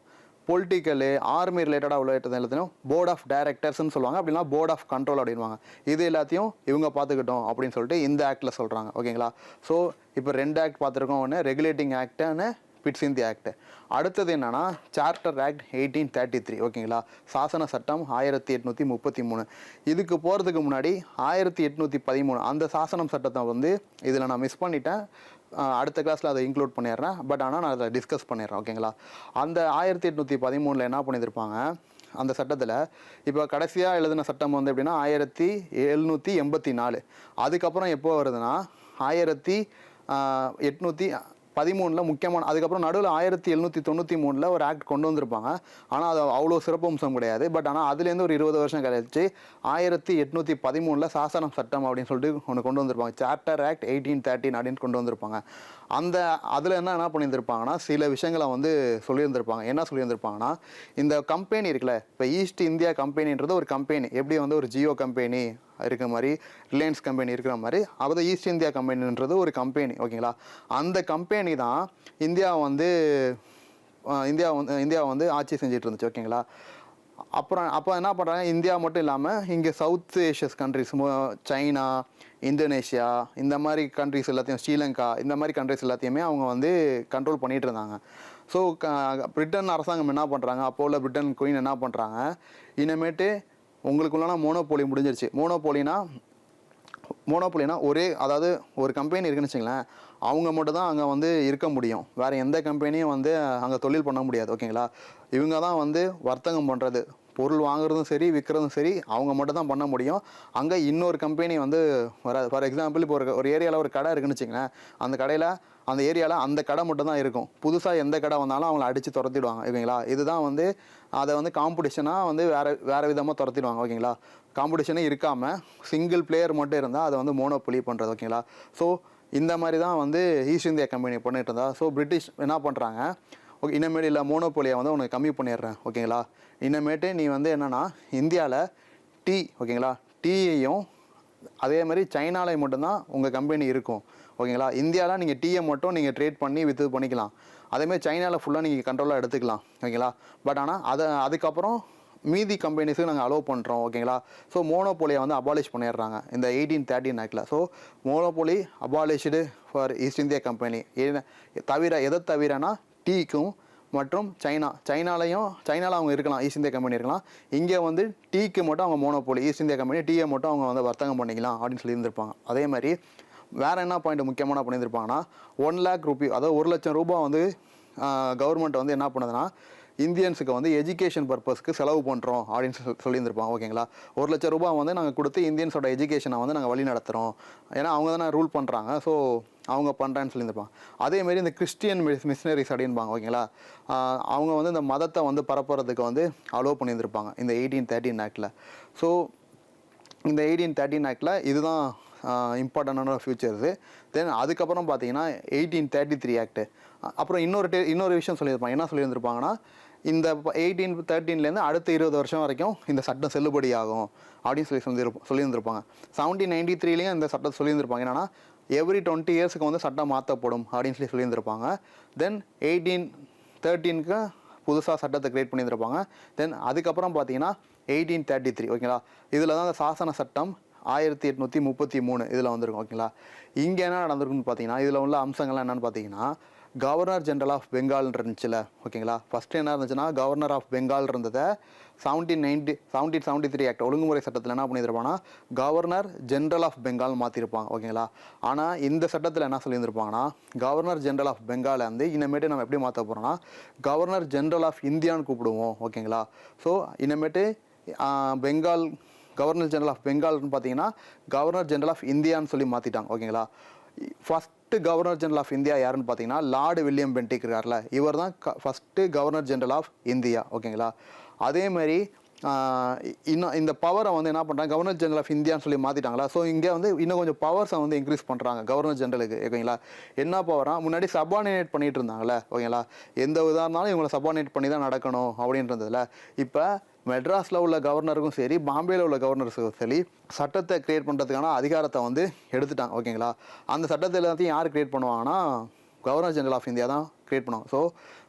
பொலிட்டிக்கலு ஆர்மி ரிலேட்டடாக உள்ள எல்லாத்தையும் போர்ட் ஆஃப் டைரக்டர்ஸ்னு சொல்லுவாங்க. அப்படின்னா போர்ட் ஆஃப் கண்ட்ரோல் அப்படின்வாங்க இது எல்லாத்தையும் இவங்க பார்த்துக்கிட்டோம் அப்படின்னு சொல்லிட்டு இந்த ஆக்டில் சொல்கிறாங்க ஓகேங்களா ஸோ இப்போ ரெண்டு ஆக்ட் பார்த்துருக்கோம். ஒன்று regulating Pitt's in the act அடுத்தது என்னன்னா charter act eighteen thirty three ஓகேங்களா? சாசன சட்டம் ஆயிரத்தி எட்நூற்றி முப்பத்தி மூணு. இதுக்கு போகிறதுக்கு முன்னாடி ஆயிரத்தி எட்நூற்றி பதிமூணு. அந்த சாசனம் சட்டத்தை வந்து இதில் நான் மிஸ் பண்ணிட்டேன். அடுத்த கிளாஸில் அதை இன்க்ளூட் பண்ணிடுறேன். பட் ஆனால் நான் அதை டிஸ்கஸ் பண்ணிடுறேன் ஓகேங்களா? அந்த ஆயிரத்தி எட்நூற்றி பதிமூணில் என்ன பண்ணியிருப்பாங்க அந்த சட்டத்தில் இப்போ கடைசியாக எழுதின சட்டம் வந்து எப்படின்னா ஆயிரத்தி எழுநூற்றி எண்பத்தி நாலு. அதுக்கப்புறம் எப்போ வருதுன்னா ஆயிரத்தி எட்நூற்றி பதிமூணில் முக்கியமான அதுக்கப்புறம் நடுவில் ஆயிரத்தி எழுநூற்றி தொண்ணூற்றி மூணில் ஒரு ஆக்ட் கொண்டு வந்திருப்பாங்க. ஆனால் அது அவ்வளோ சிறப்பம்சம் கிடையாது. பட் ஆனால் அதுலேருந்து ஒரு இருபது வருஷம் கழிச்சு ஆயிரத்தி எட்நூற்றி பதிமூணில் சாசனம் சட்டம் அப்படின்னு சொல்லிட்டு ஒன்று கொண்டு வந்திருப்பாங்க. சார்ட்டர் ஆக்ட் எயிட்டீன் தேர்ட்டின் அப்படின்னு கொண்டு வந்திருப்பாங்க. அந்த அதில் என்ன என்ன பண்ணியிருந்திருப்பாங்கன்னா சில விஷயங்களை வந்து சொல்லியிருந்திருப்பாங்க. என்ன சொல்லியிருந்திருப்பாங்கன்னா இந்த கம்பெனி இருக்குல்ல இப்போ ஈஸ்ட் இந்தியா கம்பெனின்றது ஒரு கம்பெனி எப்படி வந்து ஒரு ஜியோ கம்பெனி இருக்கிற மாதிரி ரிலையன்ஸ் கம்பெனி இருக்கிற மாதிரி அப்போ ஈஸ்ட் இந்தியா கம்பெனின்றது ஒரு கம்பெனி ஓகேங்களா? அந்த கம்பெனி தான் இந்தியா வந்து இந்தியா வந்து இந்தியா வந்து ஆட்சி செஞ்சுட்டு இருந்துச்சு ஓகேங்களா? அப்புறம் அப்போ என்ன பண்ணுறாங்க இந்தியா மட்டும் இல்லாமல் இங்கே south Asia's countries China Indonesia இந்த மாதிரி கண்ட்ரிஸ் எல்லாத்தையும் ஸ்ரீலங்கா இந்த மாதிரி கண்ட்ரிஸ் எல்லாத்தையுமே அவங்க வந்து கண்ட்ரோல் பண்ணிகிட்டு இருந்தாங்க. ஸோ பிரிட்டன் அரசாங்கம் என்ன பண்ணுறாங்க அப்போ உள்ள பிரிட்டன் குயின் என்ன பண்ணுறாங்க இனிமேட்டு உங்களுக்குள்ளனா மோனோபோலி முடிஞ்சிருச்சு. மோனோபோலினா மோனோபோலினா ஒரே அதாவது ஒரு கம்பெனி இருக்குன்னு வச்சுங்களேன் அவங்க மட்டும் தான் அங்கே வந்து இருக்க முடியும். வேறு எந்த கம்பெனியும் வந்து அங்கே தொழில் பண்ண முடியாது ஓகேங்களா? இவங்க தான் வந்து வர்த்தகம் பண்ணுறது பொருள் வாங்குறதும் சரி விற்கிறதும் சரி அவங்க மட்டும் தான் பண்ண முடியும். அங்கே இன்னொரு கம்பெனி வந்து வராது ஃபார் எக்ஸாம்பிள் இப்போ ஒரு ஒரு ஏரியாவில் ஒரு கடை இருக்குன்னு வச்சிங்களேன் அந்த கடையில் அந்த ஏரியாவில் அந்த கடை மட்டும் தான் இருக்கும். புதுசாக எந்த கடை வந்தாலும் அவங்கள அடித்து துரத்திடுவாங்க ஓகேங்களா? இதுதான் வந்து அதை வந்து காம்படிஷனாக வந்து வேறு வேறு விதமாக துரத்திடுவாங்க ஓகேங்களா? காம்படிஷனே இருக்காமல் சிங்கிள் பிளேயர் மட்டும் இருந்தால் அதை வந்து மோனோபொலி பண்ணுறது ஓகேங்களா? ஸோ இந்த மாதிரி தான் வந்து ஈஸ்ட் இந்தியா கம்பெனி பண்ணிட்டு இருந்தா. ஸோ பிரிட்டிஷ் என்ன பண்ணுறாங்க ஓகே இனிமேட்டு இல்லை மோனோபோலியை வந்து உனக்கு கம்மி பண்ணிடுறேன் ஓகேங்களா? இனிமேட்டு நீ வந்து என்னென்னா இந்தியாவில் டீ ஓகேங்களா? டீயையும் அதே மாதிரி சைனாவில் மட்டும்தான் உங்கள் கம்பெனி இருக்கும் ஓகேங்களா? இந்தியாவில் நீங்கள் டீயை மட்டும் நீங்கள் ட்ரேட் பண்ணி வித்து பண்ணிக்கலாம். அதேமாதிரி சைனாவில் ஃபுல்லாக நீங்கள் கண்ட்ரோலாக எடுத்துக்கலாம் ஓகேங்களா? பட் ஆனால் அதை அதுக்கப்புறம் மீதி கம்பெனிஸுக்கு நாங்கள் அலோவ் பண்ணுறோம் ஓகேங்களா? ஸோ மோனோபோலியை வந்து அபாலிஷ் பண்ணிடுறாங்க இந்த எயிட்டீன் தேர்ட்டின் ஆக்டில் so monopoly abolished for East India Company தவிர எதை தவிரனா டீக்கும் மற்றும் சைனா சைனாலையும் சைனாவில் அவங்க இருக்கலாம் ஈஸ்ட் இந்தியா கம்பெனி இருக்கலாம். இங்கே வந்து டீக்கு மட்டும் அவங்க மோனோபோலி ஈஸ்ட் இந்தியா கம்பெனி டீயை மட்டும் அவங்க வந்து வர்த்தகம் பண்ணிக்கலாம் அப்படின்னு சொல்லி இருந்திருப்பாங்க அதே மாதிரி வேறு என்ன பாயிண்ட் முக்கியமான பண்ணியிருப்பாங்கன்னா ஒன் லேக் ருபி அதாவது ஒரு லட்சம் ரூபாய் வந்து கவர்மெண்ட் வந்து என்ன பண்ணுதுன்னா இந்தியன்ஸுக்கு வந்து எஜுகேஷன் பர்பஸ்க்கு செலவு பண்ணுறோம் அப்படின்னு சொல்லி சொல்லியிருந்திருப்பாங்க ஓகேங்களா ஒரு லட்சம் ரூபாய் வந்து நாங்கள் கொடுத்து இந்தியன்ஸோட எஜுகேஷனை வந்து நாங்கள் வழி நடத்துகிறோம் ஏன்னா அவங்க தானே ரூல் பண்ணுறாங்க ஸோ அவங்க பண்ணுறான்னு சொல்லியிருப்பாங்க அதேமாரி இந்த கிறிஸ்டியன் மிஸ் மிஷினரிஸ் அப்படின்பாங்க ஓகேங்களா? அவங்க வந்து இந்த மதத்தை வந்து பரப்புறதுக்கு வந்து அலோவ் பண்ணியிருந்திருப்பாங்க இந்த எயிட்டீன் தேர்ட்டின் ஆக்டில் ஸோ இந்த எயிட்டீன் தேர்ட்டின் ஆக்டில் இதுதான் இம்பார்ட்டண்டான இது. தென் அதுக்கப்புறம் பார்த்தீங்கன்னா எயிட்டீன் தேர்ட்டி த்ரீ ஆக்ட் அப்புறம் இன்னொரு டே இன்னொரு விஷயம் சொல்லியிருப்பாங்க. என்ன சொல்லியிருந்திருப்பாங்கன்னா இந்த எயிட்டீன் தேர்ட்டீன்லேருந்து அடுத்த இருபது வருஷம் வரைக்கும் இந்த சட்டம் செல்லுபடி ஆகும் அப்படின்னு சொல்லி சொல்லியிருப்போம் சொல்லியிருந்திருப்பாங்க. செவன்டீன் நைன்டி த்ரீலேயும் இந்த சட்டம் சொல்லியிருந்திருப்பாங்க. என்னன்னா எவ்ரி டுவெண்ட்டி இயர்ஸ்க்கு வந்து சட்டம் மாற்றப்படும் அப்படின்னு சொல்லி சொல்லியிருந்திருப்பாங்க. தென் எயிட்டீன் தேர்ட்டீனுக்கு புதுசாக சட்டத்தை கிரியேட் பண்ணியிருந்திருப்பாங்க. தென் அதுக்கப்புறம் பார்த்தீங்கன்னா எயிட்டீன் தேர்ட்டி த்ரீ ஓகேங்களா இதில் தான் அந்த சாசன சட்டம் ஆயிரத்தி எட்நூற்றி முப்பத்தி மூணு இதில் வந்திருக்கும் ஓகேங்களா இங்கே என்ன நடந்திருக்குன்னு பார்த்தீங்கன்னா இதில் உள்ள அம்சங்கள்லாம் என்னென்னு பார்த்தீங்கன்னா கவர்னர் ஜென்ரல் ஆஃப் பெங்கால் இருந்துச்சுல ஓகேங்களா ஃபஸ்ட்டு என்ன இருந்துச்சுன்னா கவர்னர் ஆஃப் பெங்கால் இருந்ததை seventeen ninety seventeen seventy three act ஒழுங்குமுறை சட்டத்தில் என்ன பண்ணியிருப்பாங்கன்னா கவர்னர் ஜென்ரல் ஆஃப் பெங்கால் மாற்றிருப்பாங்க ஓகேங்களா ஆனால் இந்த சட்டத்தில் என்ன சொல்லியிருந்திருப்பாங்கன்னா கவர்னர் ஜென்ரல் ஆஃப் பெங்காலை வந்து இனிமேட்டு நம்ம எப்படி மாற்ற போகிறோம்னா கவர்னர் ஜென்ரல் ஆஃப் இந்தியான்னு கூப்பிடுவோம் ஓகேங்களா ஸோ இனிமேட்டு பெங்கால் கவர்னர் ஜென்ரல் ஆஃப் பெங்கால்னு பார்த்தீங்கன்னா கவர்னர் ஜென்ரல் ஆஃப் இந்தியான்னு சொல்லி மாற்றிட்டாங்க ஓகேங்களா first governor general of India யாருன்னு பார்த்தீங்கன்னா லார்டு வில்லியம் பென்டிக் இருக்கார்ல இவர் தான் first governor general of India ஓகேங்களா அதே மாதிரி இன்னும் இந்த பவரை வந்து என்ன பண்ணுறாங்க கவர்னர் ஜெனரல் ஆஃப் இந்தியான்னு சொல்லி மாற்றிட்டாங்களா ஸோ இங்கே வந்து இன்னும் கொஞ்சம் பவர்ஸை வந்து இன்க்ரீஸ் பண்ணுறாங்க கவர்னர் ஜெனரலுக்கு ஓகேங்களா? என்ன பவரா முன்னாடி சபார்டினேட் பண்ணிட்டு இருந்தாங்களே ஓகேங்களா? எந்த இதாக இருந்தாலும் இவங்களை சபார்டினேட் பண்ணி தான் நடக்கணும் அப்படின்றதுல. இப்போ மெட்ராஸில் உள்ள கவர்னருக்கும் சரி பாம்பேல உள்ள கவர்னருக்கும் சரி சட்டத்தை கிரியேட் பண்ணுறதுக்கான அதிகாரத்தை வந்து எடுத்துட்டாங்க ஓகேங்களா? அந்த சட்டத்தை எல்லாத்தையும் யார் கிரியேட் பண்ணுவாங்கன்னா கவர்னர் ஜெனரல் ஆஃப் இந்தியா தான் கிரியேட் பண்ணுவாங்க so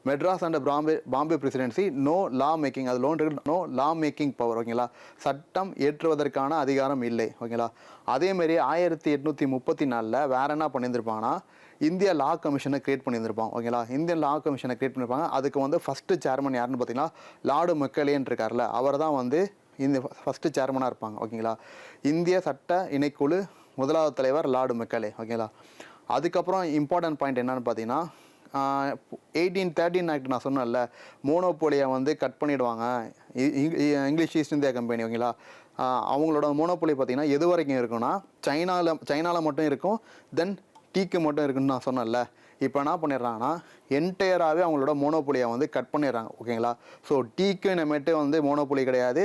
Madras and Bombay Bombay presidency no law making அது loan no law making power ஓகேங்களா சட்டம் ஏற்றுவதற்கான அதிகாரம் இல்லை ஓகேங்களா அதேமாரி ஆயிரத்தி எட்நூற்றி முப்பத்தி நாலில் வேற என்ன பண்ணியிருந்திருப்பாங்கன்னா இந்தியா லா கமிஷனை கிரியேட் பண்ணியிருந்திருப்பாங்க ஓகேங்களா இந்தியன் லா கமிஷனை கிரியேட் பண்ணியிருப்பாங்க. அதுக்கு வந்து ஃபஸ்ட்டு சேர்மன் யாருன்னு பார்த்தீங்கன்னா லார்டு மெக்கலேன்னு இருக்கார்ல அவர் தான் வந்து இந்த ஃபஸ்ட்டு சேர்மனாக இருப்பாங்க ஓகேங்களா இந்திய சட்ட இணைக்குழு முதலாவது தலைவர் லார்டு மெக்கலே ஓகேங்களா அதுக்கப்புறம் இம்பார்ட்டன்ட் பாயிண்ட் என்னன்னு பார்த்தீங்கன்னா எயிட்டீன் தேர்ட்டின் ஆக்ட் நான் சொன்னேன்ல மோனோபோலியை வந்து கட் பண்ணிடுவாங்க. இ- இங்கிலீஷ் ஈஸ்ட் இந்தியா கம்பெனி ஓகேங்களா? அவங்களோட மோனோபோலி பார்த்தீங்கன்னா எது வரைக்கும் இருக்குன்னா சைனாவில் சைனாவில் மட்டும் இருக்கும் தென் டீக்கு மட்டும் இருக்குன்னு நான் சொன்னேன்ல. இப்போ என்ன பண்ணிடுறாங்கன்னா என்டையராகவே அவங்களோட மோனோபோலியை வந்து கட் பண்ணிடுறாங்க ஓகேங்களா? ஸோ டீக்கு நம்மட்டு வந்து மோனோபோலி கிடையாது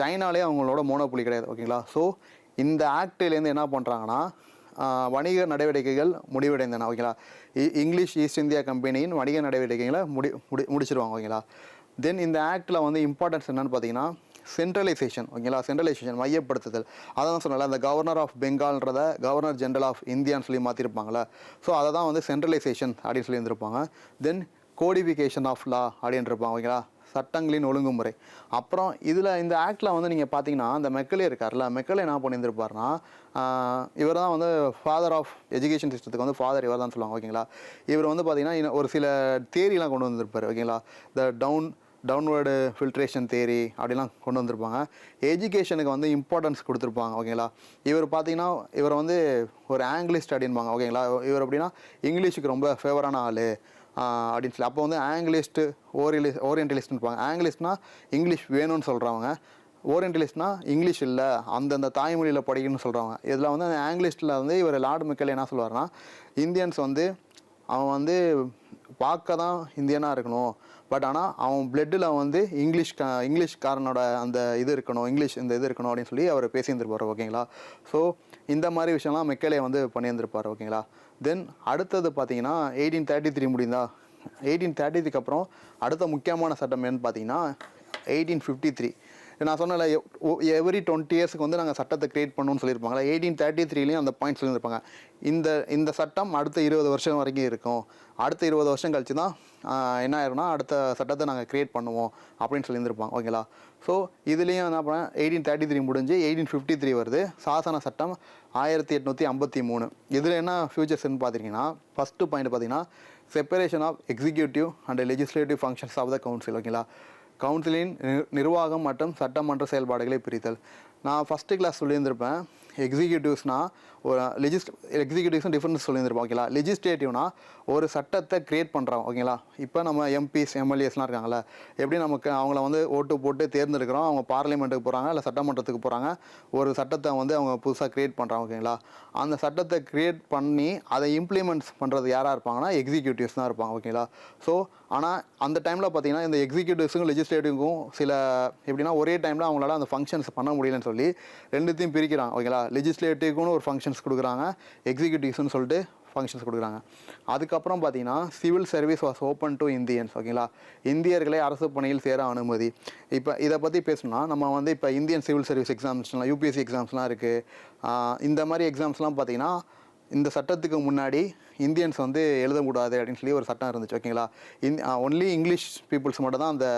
சைனாலே அவங்களோட மோனோபோலி கிடையாது ஓகேங்களா? ஸோ இந்த ஆக்டிலேருந்து என்ன பண்ணுறாங்கன்னா வணிக நடவடிக்கைகள் முடிவடைந்தன ஓகேங்களா? இ- இங்கிலீஷ் ஈஸ்ட் இந்தியா கம்பெனியின் வணிக நடவடிக்கைகளை முடி முடி முடிச்சிருவாங்க ஓகேங்களா? தென் இந்த ஆக்டில் வந்து இம்பார்ட்டன்ஸ் என்னென்னு பார்த்தீங்கன்னா சென்ட்ரலைசேஷன் ஓகேங்களா? சென்ட்ரலைசேஷன் மையப்படுத்துதல். அதான் சொன்னல அந்த கவர்னர் ஆஃப் பெங்கால்ன்றத கவர்னர் ஜென்ரல் ஆஃப் இந்தியான்னு சொல்லி மாற்றிருப்பாங்களே ஸோ அதை தான் வந்து சென்ட்ரலைசேஷன் அப்படின்னு சொல்லி இருந்திருப்பாங்க. தென் கோடிஃபிகேஷன் ஆஃப் லா அப்படின்னு இருப்பாங்க ஓகேங்களா? சட்டங்களின் ஒழுங்குமுறை. அப்புறம் இதில் இந்த ஆக்டில் வந்து நீங்கள் பார்த்தீங்கன்னா அந்த மெக்கலே இருக்கார்ல மெக்கலே என்ன பண்ணியிருந்திருப்பாருன்னா இவர் தான் வந்து ஃபாதர் ஆஃப் எஜுகேஷன் சிஸ்டத்துக்கு வந்து ஃபாதர் இவர் தான் சொல்லுவாங்க ஓகேங்களா? இவர் வந்து பார்த்தீங்கன்னா இன்னும் ஒரு சில தேரிலாம் கொண்டு வந்திருப்பார் ஓகேங்களா? The down downward filtration theory அப்படிலாம் கொண்டு வந்திருப்பாங்க. எஜுகேஷனுக்கு வந்து இம்பார்ட்டன்ஸ் கொடுத்துருப்பாங்க ஓகேங்களா? இவர் பார்த்தீங்கன்னா இவர் வந்து ஒரு ஆங்கிலிஸ்ட் அப்படின்பாங்க ஓகேங்களா? இவர் அப்படின்னா இங்கிலீஷுக்கு ரொம்ப ஃபேவரான ஆள். அப்படின்னு சொல்லி. அப்போ வந்து ஆங்கிலிஸ்ட்டு ஓரியலி ஓரியன்டலிஸ்ட்னு இருப்பாங்க. ஆங்கிலிஸ்ட்னா இங்கிலீஷ் வேணும்னு சொல்கிறவங்க ஓரியன்டலிஸ்ட்னா இங்கிலீஷ் இல்லை அந்தந்த தாய்மொழியில் படிக்கணும்னு சொல்கிறவங்க இதில் வந்து அந்த ஆங்கிலிஸ்ட்டில் வந்து இவர் லார்டு மிக்கல் என்ன சொல்லுவார்னா இந்தியன்ஸ் வந்து அவன் வந்து பார்க்க தான் இந்தியனாக இருக்கணும். பட் ஆனால் அவன் பிளட்டில் வந்து இங்கிலீஷ் க இங்கிலீஷ்காரனோட அந்த இது இருக்கணும் இங்கிலீஷ் இந்த இது இருக்கணும் அப்படின்னு சொல்லி அவர் பேசியிருந்திருப்பார் ஓகேங்களா? ஸோ இந்த மாதிரி விஷயம்லாம் மெக்கலே வந்து பண்ணியிருந்திருப்பார் ஓகேங்களா? தென் அடுத்தது பார்த்தீங்கன்னா எயிட்டீன் தேர்ட்டி த்ரீ முடிந்தா எயிட்டீன் தேர்ட்டிக்கு அப்புறம் அடுத்த முக்கியமான சட்டம் என்னன்னு பார்த்தீங்கன்னா எயிட்டீன் ஃபிஃப்டி த்ரீ நான் சொன்னல எவ்ரி டுவெண்ட்டி இயர்ஸ்க்கு வந்து நாங்கள் சட்டத்தை கிரியேட் பண்ணணும்னு சொல்லியிருப்பாங்களா எயிட்டீன் தேர்ட்டி த்ரீலையும் அந்த பாயிண்ட் சொல்லியிருப்பாங்க. இந்த இந்த சட்டம் அடுத்த இருபது வருஷம் வரைக்கும் இருக்கும். அடுத்த இருபது வருஷம் கழிச்சு தான் என்ன ஆயிரும்னா அடுத்த சட்டத்தை நாங்கள் கிரியேட் பண்ணுவோம் அப்படின்னு சொல்லியிருந்திருப்பாங்க ஓகேங்களா? ஸோ இதுலேயும் என்ன பண்ணேன் எயிட்டீன் தேர்ட்டி த்ரீ முடிஞ்சு எயிட்டீன் ஃபிஃப்டி த்ரீ வருது. சாசன சட்டம் ஆயிரத்தி எட்நூற்றி ஐம்பத்தி மூணு. இதில் என்ன ஃபியூச்சர்ஸ்ன்னு பார்த்தீங்கன்னா ஃபஸ்ட்டு பாயிண்ட் பார்த்தீங்கன்னா separation of executive and legislative functions of the council ஓகேங்களா? கவுன்சிலின் நிர்வாகம் மற்றும் சட்டமன்ற செயல்பாடுகளை பிரித்தல். நான் ஃபஸ்ட்டு கிளாஸ் சொல்லியிருந்திருப்பேன். எக்ஸிக்யூட்டிவ்ஸ்னால் ஒரு லெஜிஸ் எக்ஸிக்யூட்டிவ்ஸும் டிஃப்ரென்ஸ் சொல்லியிருந்திருப்போம் ஓகேங்களா லெஜிஸ்லேட்டிவ்னா ஒரு சட்டத்தை கிரியேட் பண்ணுறோம் ஓகேங்களா இப்போ நம்ம எம்பிஸ் எம்எல்ஏஸ்லாம் இருக்காங்கல்ல எப்படி நமக்கு அவங்கள வந்து ஓட்டு போட்டு தேர்ந்தெடுக்கிறோம்? அவங்க பார்லிமெண்ட்டுக்கு போகிறாங்க இல்லை சட்டமன்றத்துக்கு போகிறாங்க ஒரு சட்டத்தை வந்து அவங்க புதுசாக கிரியேட் பண்ணுறாங்க ஓகேங்களா அந்த சட்டத்தை கிரியேட் பண்ணி அதை இம்ப்ளிமெண்ட்ஸ் பண்ணுறது யாராக இருப்பாங்கன்னா எக்ஸிக்யூட்டிவ்ஸ் தான் இருப்பாங்க ஓகேங்களா ஸோ ஆனால் அந்த டைமில் பார்த்தீங்கன்னா இந்த எக்ஸிக்யூட்டிவ்ஸுக்கும் லெஜிஸ்லேட்டிவ்க்கும் சில எப்படின்னா ஒரே டைமில் அவங்களால அந்த ஃபங்க்ஷன்ஸ் பண்ண முடியலன்னு சொல்லி ரெண்டுத்தையும் பிரிக்கிறாங்க ஓகேங்களா லெஜிஸ்லேட்டிவ்க்குன்னு ஒரு ஃபங்க்ஷன் ஃபங்க்ஷன்ஸ் கொடுக்குறாங்க எக்ஸிக்யூட்டிவ்ஸ்னு சொல்லிட்டு ஃபங்க்ஷன்ஸ் கொடுக்குறாங்க. அதுக்கப்புறம் பார்த்தீங்கன்னா civil service was open to Indians ஓகேங்களா இந்தியர்களை அரசு பணியில் சேர அனுமதி. இப்போ இதை பற்றி பேசணும்னா நம்ம வந்து இப்போ இந்தியன் சிவில் சர்வீஸ் எக்ஸாம்ஸ்லாம் யூபிஎஸ்சி எக்ஸாம்ஸ்லாம் இருக்குது இந்த மாதிரி எக்ஸாம்ஸ்லாம் பார்த்தீங்கன்னா இந்த சட்டத்துக்கு முன்னாடி இந்தியன்ஸ் வந்து எழுதக்கூடாது அப்படின்னு சொல்லி ஒரு சட்டம் இருந்துச்சு ஓகேங்களா இந் ஒன்லி இங்கிலீஷ் பீப்புள்ஸ் மட்டும் தான் அந்த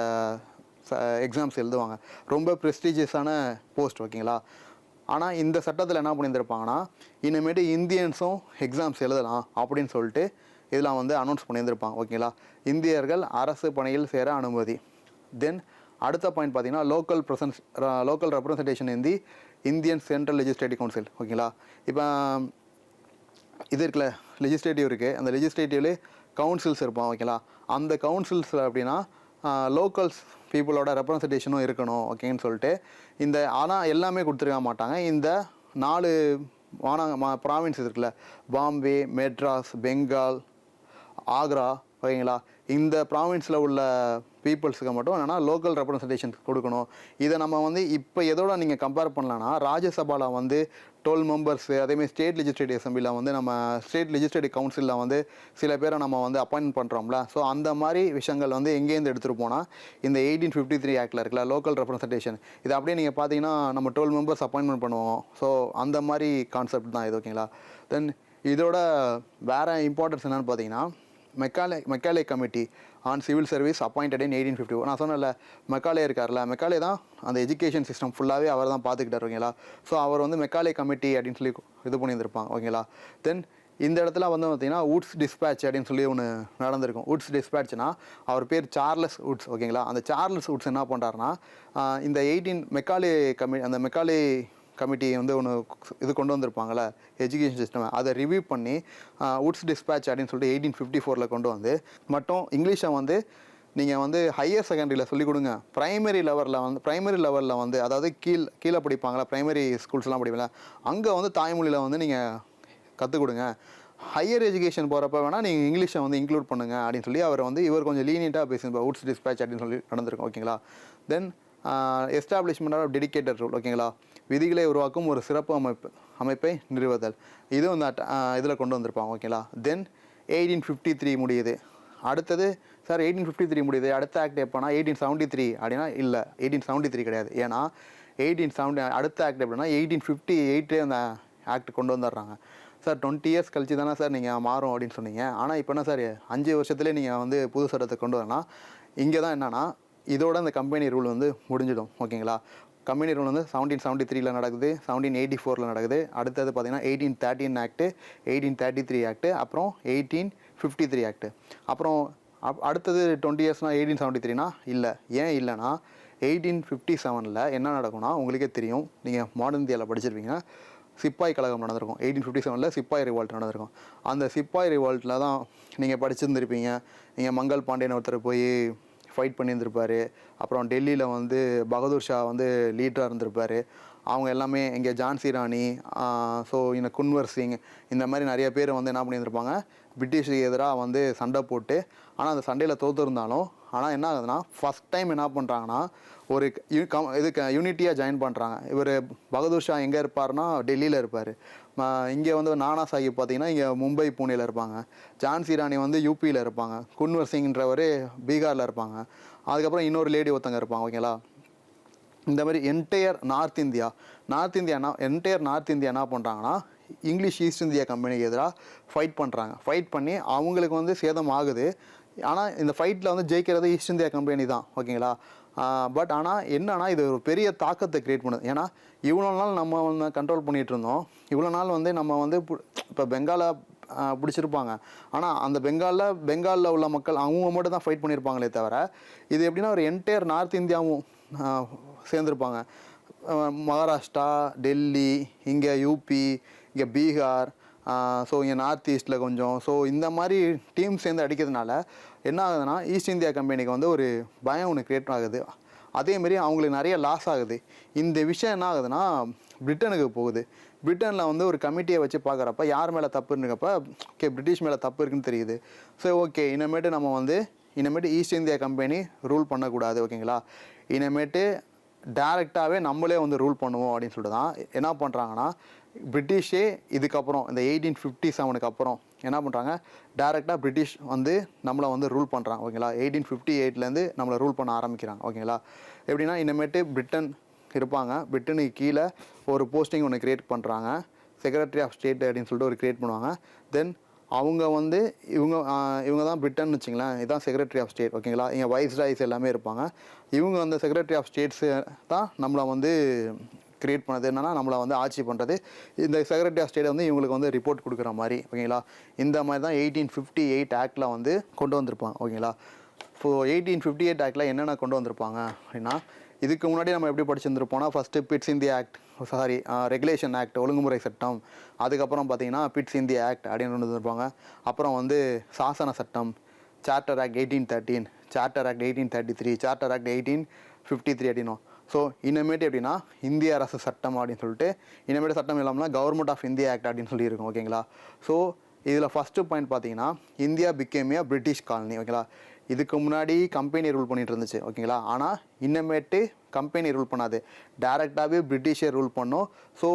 எக்ஸாம்ஸ் எழுதுவாங்க. ரொம்ப ப்ரெஸ்டீஜியஸான போஸ்ட் ஓகேங்களா ஆனால் இந்த சட்டத்தில் என்ன பண்ணியிருந்திருப்பாங்கன்னா இனிமேட்டு இந்தியன்ஸும் எக்ஸாம்ஸ் எழுதலாம் அப்படின்னு சொல்லிட்டு இதெல்லாம் வந்து அனௌன்ஸ் பண்ணியிருந்திருப்பாங்க ஓகேங்களா? இந்தியர்கள் அரசு பணியில் சேர அனுமதி. தென் அடுத்த பாயிண்ட் பார்த்தீங்கன்னா லோக்கல் ப்ரெசன்ஸ் லோக்கல் ரெப்ரசன்டேஷன் இந்தி இந்தியன் சென்ட்ரல் லெஜிஸ்லேட்டிவ் கவுன்சில் ஓகேங்களா? இப்போ இது இருக்குல்ல லெஜிஸ்லேட்டிவ் இருக்குது அந்த லெஜிஸ்லேட்டிவ்லேயே கவுன்சில்ஸ் இருப்பான் ஓகேங்களா? அந்த கவுன்சில்ஸில் அப்படின்னா லோக்கல்ஸ் பீப்புளோட ரெப்ரசன்டேஷனும் இருக்கணும் ஓகேன்னு சொல்லிட்டு. இந்த ஆனால் எல்லாமே கொடுத்துருக்க மாட்டாங்க. இந்த நாலு மாநக மா ப்ராவின்ஸ் இருக்குல்ல. பாம்பே மெட்ராஸ் பெங்கால் ஆக்ரா ஓகேங்களா? இந்த ப்ராவின்ஸில் உள்ள பீப்புள்ஸுக்கு மட்டும் என்னென்னா லோக்கல் ரெப்ரசன்டேஷன் கொடுக்கணும். இதை நம்ம வந்து இப்போ எதோட நீங்கள் கம்பேர் பண்ணலான்னா ராஜ்யசபாவில் வந்து டுவெல் மெம்பர்ஸு அதேமாதிரி ஸ்டேட் லெஜிஸ்லேட்டிவ் அசம்பிளியில் வந்து நம்ம ஸ்டேட் லெஜிஸ்லேட்டிவ் கவுன்சிலில் வந்து சில பேரை நம்ம வந்து அப்பாயின்ட் பண்ணுறோம்ல ஸோ அந்த மாதிரி விஷயங்கள் வந்து எங்கேருந்து எடுத்துகிட்டு போனால் இந்த எயிட்டீன் ஃபிஃப்டி த்ரீ ஆக்டில் இருக்குல்ல லோக்கல் ரெப்ரசன்டேஷன் இது அப்படியே நீங்கள் பார்த்தீங்கன்னா நம்ம டுவெல் மெம்பர்ஸ் அப்பாயின்மெண்ட் பண்ணுவோம். ஸோ அந்த மாதிரி கான்செப்ட் தான் இது ஓகேங்களா தென் இதோட வேறு இம்பார்ட்டன்ஸ் என்னென்னு பார்த்தீங்கன்னா Macaulay Macaulay committee on civil service appointed in eighteen fifty நான் சொன்னேன்ல மெக்காலே இருக்கார்ல மெக்காலே தான் அந்த எஜுகேஷன் சிஸ்டம் ஃபுல்லாகவே அவர் தான் பார்த்துக்கிட்டார் ஓகேங்களா? ஸோ அவர் வந்து மெக்காலே கமிட்டி அப்படின்னு சொல்லி இது பண்ணியிருந்திருப்பாங்க ஓகேங்களா? தென் இந்த இடத்துல வந்து பார்த்திங்கன்னா உட்ஸ் டிஸ்பேட்ச் அப்படின்னு சொல்லி ஒன்று நடந்திருக்கும். உட்ஸ் டிஸ்பேட்ச்னா அவர் பேர் சார்லஸ் உட்ஸ் ஓகேங்களா? அந்த சார்லஸ் உட்ஸ் என்ன பண்ணுறாருனா இந்த எயிட்டீன் மெக்காலே கமி அந்த மெக்காலே கமிட்டி வந்து ஒன்று இது கொண்டு வந்திருப்பாங்களே எஜுகேஷன் சிஸ்டம் அதை ரிவ்யூ பண்ணி உட்ஸ் டிஸ்பேட்ச் அப்படின்னு சொல்லிட்டு எயிட்டீன் ஃபிஃப்டி ஃபோரில் கொண்டு வந்து மட்டும் இங்கிலீஷை வந்து நீங்கள் வந்து ஹையர் செகண்டரியில் சொல்லிக் கொடுங்க. ப்ரைமரி லெவலில் வந்து ப்ரைமரி லெவலில் வந்து அதாவது கீழ் கீழே படிப்பாங்களா ப்ரைமரி ஸ்கூல்ஸ்லாம் படிப்பீங்களா அங்கே வந்து தாய்மொழியில் வந்து நீங்கள் கற்றுக் கொடுங்க. ஹையர் எஜுகேஷன் போகிறப்ப வேணால் நீங்கள் இங்கிலீஷை வந்து இன்க்ளூட் பண்ணுங்க அப்படின்னு சொல்லி அவர் வந்து இவர் கொஞ்சம் லீனியண்ட்டாக பேசியிருப்பார். உட்ஸ் டிஸ்பேட்ச் அப்படின்னு சொல்லி நடந்திருக்கும் ஓகேங்களா then establishment of dedicated rule ஓகேங்களா விதிகளை உருவாக்கும் ஒரு சிறப்பு அமைப்பு அமைப்பை நிறுவுதல். இதுவும் அட் இதில் கொண்டு வந்திருப்பாங்க ஓகேங்களா தென் எயிட்டீன் ஃபிஃப்டி த்ரீ முடியுது. அடுத்தது சார் எயிட்டீன் ஃபிஃப்டி த்ரீ முடியுது. அடுத்த ஆக்ட் எப்போனா எயிட்டீன் செவன்ட்டி த்ரீ அப்படின்னா இல்லை எயிட்டீன் செவன்ட்டி த்ரீ கிடையாது. ஏன்னா எயிட்டீன் செவன்டி அடுத்த ஆக்ட் எப்படின்னா எயிட்டீன் ஃபிஃப்டி எயிட்டே அந்த ஆக்ட் கொண்டு வந்துடுறாங்க. சார் டுவெண்ட்டி இயர்ஸ் கழிச்சு தானே சார் நீங்கள் மாறும் அப்படின்னு சொன்னீங்க. ஆனால் இப்போ என்ன சார் அஞ்சு வருஷத்துலேயே நீங்கள் வந்து புது சட்டத்தை கொண்டு வரலாம். இங்கே தான் என்னன்னா இதோட அந்த கம்பெனி ரூல் வந்து முடிஞ்சிடும் ஓகேங்களா கம்பெனி ரூல் வந்து செவன்டீன் செவன்ட்டி த்ரீல நடக்குது செவன்டீன் எயிட்டி ஃபோரில் நடக்குது. அடுத்தது பார்த்தீங்கன்னா eighteen thirteen act eighteen thirty three act அப்புறம் எயிட்டீன் ஃபிஃப்டி த்ரீ ஆக்ட்டு அப்புறம் அப்- அடுத்தது டுவெண்ட்டி இயர்ஸ்னால் எயிட்டீன் செவன்ட்டி த்ரீனா இல்லை. ஏன் இல்லைன்னா எயிட்டீன் ஃபிஃப்டி செவனில் என்ன நடக்கும்னா உங்களுக்கே தெரியும். நீங்கள் மாடர்ன் இந்தியாவில் படிச்சிருப்பீங்க சிப்பாய் கழகம் நடந்திருக்கும். எயிட்டீன் ஃபிஃப்டி செவனில் சிப்பாய் ரிவால்ட் நடந்திருக்கும். அந்த சிப்பாய் ரிவால்ட்டில் தான் நீங்கள் படிச்சிருந்துருப்பீங்க. நீங்கள் மங்கள் பாண்டியன் ஒருத்தர் போய் ஃபைட் பண்ணியிருந்திருப்பார். அப்புறம் டெல்லியில் வந்து பகதூர் ஷா வந்து லீடராக இருந்திருப்பார். அவங்க எல்லாமே இங்கே ஜான்சி ராணி ஸோ இந்த குன்வர் சிங் இந்த மாதிரி நிறைய பேர் வந்து என்ன பண்ணியிருந்திருப்பாங்க பிரிட்டிஷுக்கு எதிராக வந்து சண்டை போட்டு ஆனால் அந்த சண்டையில் தோற்றுருந்தாலும் ஆனால் என்ன ஆகுதுன்னா ஃபஸ்ட் டைம் என்ன பண்ணுறாங்கன்னா ஒரு யூ- கம்- இதுக்கு யூனிட்டியாக ஜாயின் பண்ணுறாங்க இவர் பகதூர் ஷா எங்கே இருப்பார்னா டெல்லியில் இருப்பார். இங்கே வந்து நானா சாஹிப் பார்த்தீங்கன்னா இங்கே மும்பை பூனேல இருப்பாங்க. ஜான்சி ராணி வந்து யூபியில் இருப்பாங்க. குன்வர் சிங்ன்றவர் பீகாரில் இருப்பாங்க. அதுக்கப்புறம் இன்னொரு லேடி ஒருத்தங்க இருப்பாங்க ஓகேங்களா? இந்த மாதிரி entire north India north India என்ன என்டையர் நார்த் இந்தியா என்ன பண்ணுறாங்கன்னா இங்கிலீஷ் ஈஸ்ட் இந்தியா கம்பெனிக்கு எதிராக ஃபைட் பண்ணுறாங்க ஃபைட் பண்ணி அவங்களுக்கு வந்து சேதம் ஆகுது. ஆனால் இந்த ஃபைட்டில் வந்து ஜெயிக்கிறது ஈஸ்ட் இந்தியா கம்பெனி தான் ஓகேங்களா? பட் ஆனால் என்னன்னா இது ஒரு பெரிய தாக்கத்தை கிரியேட் பண்ணுது. ஏன்னா இவ்வளோ நாள் நம்ம வந்து கண்ட்ரோல் பண்ணிகிட்டு இருந்தோம். இவ்வளோ நாள் வந்து நம்ம வந்து இப்போ பெங்காலை பிடிச்சிருப்பாங்க. ஆனால் அந்த பெங்காலில் பெங்காலில் உள்ள மக்கள் அவங்க மட்டும் தான் ஃபைட் பண்ணியிருப்பாங்களே தவிர இது எப்படின்னா ஒரு என்டையர் நார்த் இந்தியாவும் சேர்ந்துருப்பாங்க. மகாராஷ்டிரா டெல்லி இங்கே யூபி இங்கே பீகார் ஸோ இங்கே நார்த் ஈஸ்ட்டில் கொஞ்சம். ஸோ இந்த மாதிரி டீம் சேர்ந்து அடிக்கிறதுனால என்ன ஆகுதுன்னா ஈஸ்ட் இந்தியா கம்பெனிக்கு வந்து ஒரு பயம் ஒன்று கிரியேட் ஆகுது. அதேமாரி அவங்களுக்கு நிறைய லாஸ் ஆகுது. இந்த விஷயம் என்ன ஆகுதுன்னா பிரிட்டனுக்கு போகுது. பிரிட்டனில் வந்து ஒரு கமிட்டியை வச்சு பார்க்குறப்ப யார் மேலே தப்புன்னுக்கப்ப ஓகே பிரிட்டிஷ் மேலே தப்பு இருக்குன்னு தெரியுது. ஸோ ஓகே இனிமேட்டு நம்ம வந்து இனிமேட்டு ஈஸ்ட் இந்தியா கம்பெனி ரூல் பண்ணக்கூடாது ஓகேங்களா இனிமேட்டு டேரெக்டாகவே நம்மளே வந்து ரூல் பண்ணுவோம் அப்படின்னு சொல்லிட்டு தான் என்ன பண்ணுறாங்கன்னா பிரிட்டிஷே இதுக்கப்புறம் இந்த எயிட்டீன் ஃபிஃப்டி செவனுக்கு அப்புறம் என்ன பண்ணுறாங்க டேரெக்டாக பிரிட்டிஷ் வந்து நம்மளை வந்து ரூல் பண்ணுறாங்க ஓகேங்களா? எயிட்டீன் ஃபிஃப்டி எயிட்லேருந்து நம்மளை ரூல் பண்ண ஆரம்பிக்கிறாங்க ஓகேங்களா? எப்படின்னா இனிமேட்டு பிரிட்டன் இருப்பாங்க. பிரிட்டனுக்கு கீழே ஒரு போஸ்டிங் ஒன்று கிரியேட் பண்ணுறாங்க செக்ரட்டரி ஆஃப் ஸ்டேட் அப்படின்னு சொல்லிட்டு ஒரு கிரியேட் பண்ணுவாங்க. தென் அவங்க வந்து இவங்க இவங்க தான் பிரிட்டன் வச்சுங்களேன். இதுதான் செக்ரட்டரி ஆஃப் ஸ்டேட் ஓகேங்களா? இங்கே வைஸ் ராய்ஸ் எல்லாமே இருப்பாங்க. இவங்க அந்த செக்ரட்டரி ஆஃப் ஸ்டேட்ஸு தான் நம்மளை வந்து கிரியேட் பண்ணது என்னென்னா நம்மளை வந்து ஆட்சி பண்ணுறது இந்த செக்ரட்டரி ஆஃப் ஸ்டேட் வந்து இவங்களுக்கு வந்து ரிப்போர்ட் கொடுக்குற மாதிரி ஓகேங்களா? இந்த மாதிரி தான் எயிட்டீன் ஃபிஃப்டி எயிட் ஆக்டில் வந்து கொண்டு வந்திருப்பாங்க ஓகேங்களா? ஸோ எயிட்டீன் ஃபிஃப்டி எயிட் ஆக்டில் என்னென்ன கொண்டு வந்திருப்பாங்க அப்படின்னா இதுக்கு முன்னாடி நம்ம எப்படி படிச்சிருந்துருப்போம்னா first Pitt's India act sorry regulation act ஒழுங்குமுறை சட்டம் அதுக்கப்புறம் பார்த்தீங்கன்னா பிட்ஸ் இந்தியா ஆக்ட் அப்படின்னு கொண்டு வந்திருப்பாங்க. அப்புறம் வந்து சாசன சட்டம் charter act eighteen thirteen charter act eighteen thirty three charter act eighteen fifty three அப்படின்னும் ஸோ இனிமேட்டு எப்படின்னா இந்திய அரசு சட்டம் அப்படின்னு சொல்லிட்டு இனிமேட்டு சட்டம் இல்லாமல் கவர்மெண்ட் ஆஃப் இந்தியா ஆக்ட் அப்படின்னு சொல்லியிருக்கோம் ஓகேங்களா ஸோ இதில் ஃபஸ்ட்டு பாயிண்ட் பார்த்தீங்கன்னா India became a British colony ஓகேங்களா இதுக்கு முன்னாடி கம்பெனி ரூல் பண்ணிட்டு இருந்துச்சு ஓகேங்களா ஆனால் இன்னமேட்டு கம்பெனி ரூல் பண்ணாது. டேரெக்டாகவே பிரிட்டிஷே ரூல் பண்ணும். ஸோ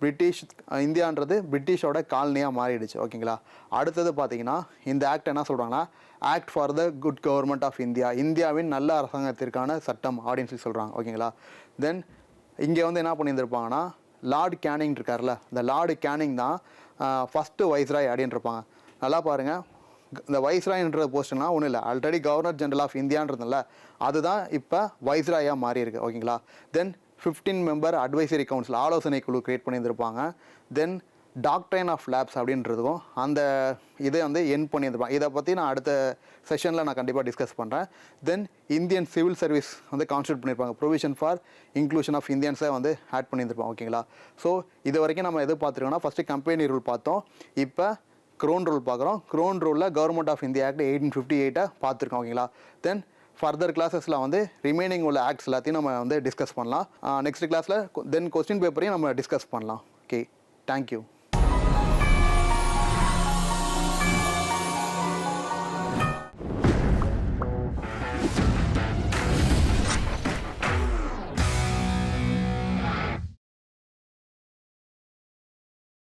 பிரிட்டிஷ் இந்தியான்றது பிரிட்டிஷோட காலனியாக மாறிடுச்சு ஓகேங்களா அடுத்தது பார்த்தீங்கன்னா இந்த ஆக்ட் என்ன சொல்கிறாங்கன்னா act for the good government of India இந்தியாவின் நல்ல அரசாங்கத்திற்கான சட்டம் அப்படின்னு சொல்லி சொல்கிறாங்க ஓகேங்களா? தென் இங்கே வந்து என்ன பண்ணியிருந்திருப்பாங்கன்னா லார்டு கேனிங் இருக்கார்ல இந்த லார்டு கேனிங் தான் ஃபஸ்ட்டு வைஸ்ராய் அப்படின்னு இருப்பாங்க. நல்லா பாருங்கள் இந்த வைஸ்ராய்ன்ற போஸ்ட்னா ஒன்றும் இல்லை. ஆல்ரெடி கவர்னர் ஜெனரல் ஆஃப் இந்தியான்றதுல அதுதான் இப்போ வைஸ்ராயாக மாறியிருக்கு. ஓகேங்களா? தென் 15 மெம்பர் அட்வைசரி கவுன்சில் ஆலோசனை குழு கிரியேட் பண்ணியிருந்திருப்பாங்க. தென் டாக்டரைன் ஆஃப் லேப்ஸ் அப்படின்றதுக்கும் அந்த இதை வந்து என் பண்ணியிருப்பாங்க. இதை பற்றி நான் அடுத்த செஷனில் நான் கண்டிப்பாக டிஸ்கஸ் பண்ணுறேன் தென் இந்தியன் சிவில் சர்வீஸ் வந்து கான்ஸ்டியூட் பண்ணியிருப்பாங்க. ப்ரொவிஷன் ஃபார் இன்க்ளூஷன் ஆஃப் இந்தியன்ஸை வந்து ஆட் பண்ணியிருப்பாங்க ஓகேங்களா ஸோ இது வரைக்கும் நம்ம எது பார்த்துருக்கோம்னா ஃபஸ்ட்டு கம்பெனி ரூல் பார்த்தோம். இப்போ க்ரோன் ரூல் பார்க்குறோம். Crown ரூலில் government of India act eighteen fifty எயிட்டை பார்த்துருக்கோம் ஓகேங்களா தென் ஃபர்தர் கிளாஸஸில் வந்து ரிமைனிங் உள்ள ஆக்ட்ஸ் எல்லாத்தையும் நம்ம வந்து டிஸ்கஸ் பண்ணலாம். நெக்ஸ்ட் கிளாஸில் தென் கொஸ்டின் பேப்பரையும் நம்ம டிஸ்கஸ் பண்ணலாம். Okay thank you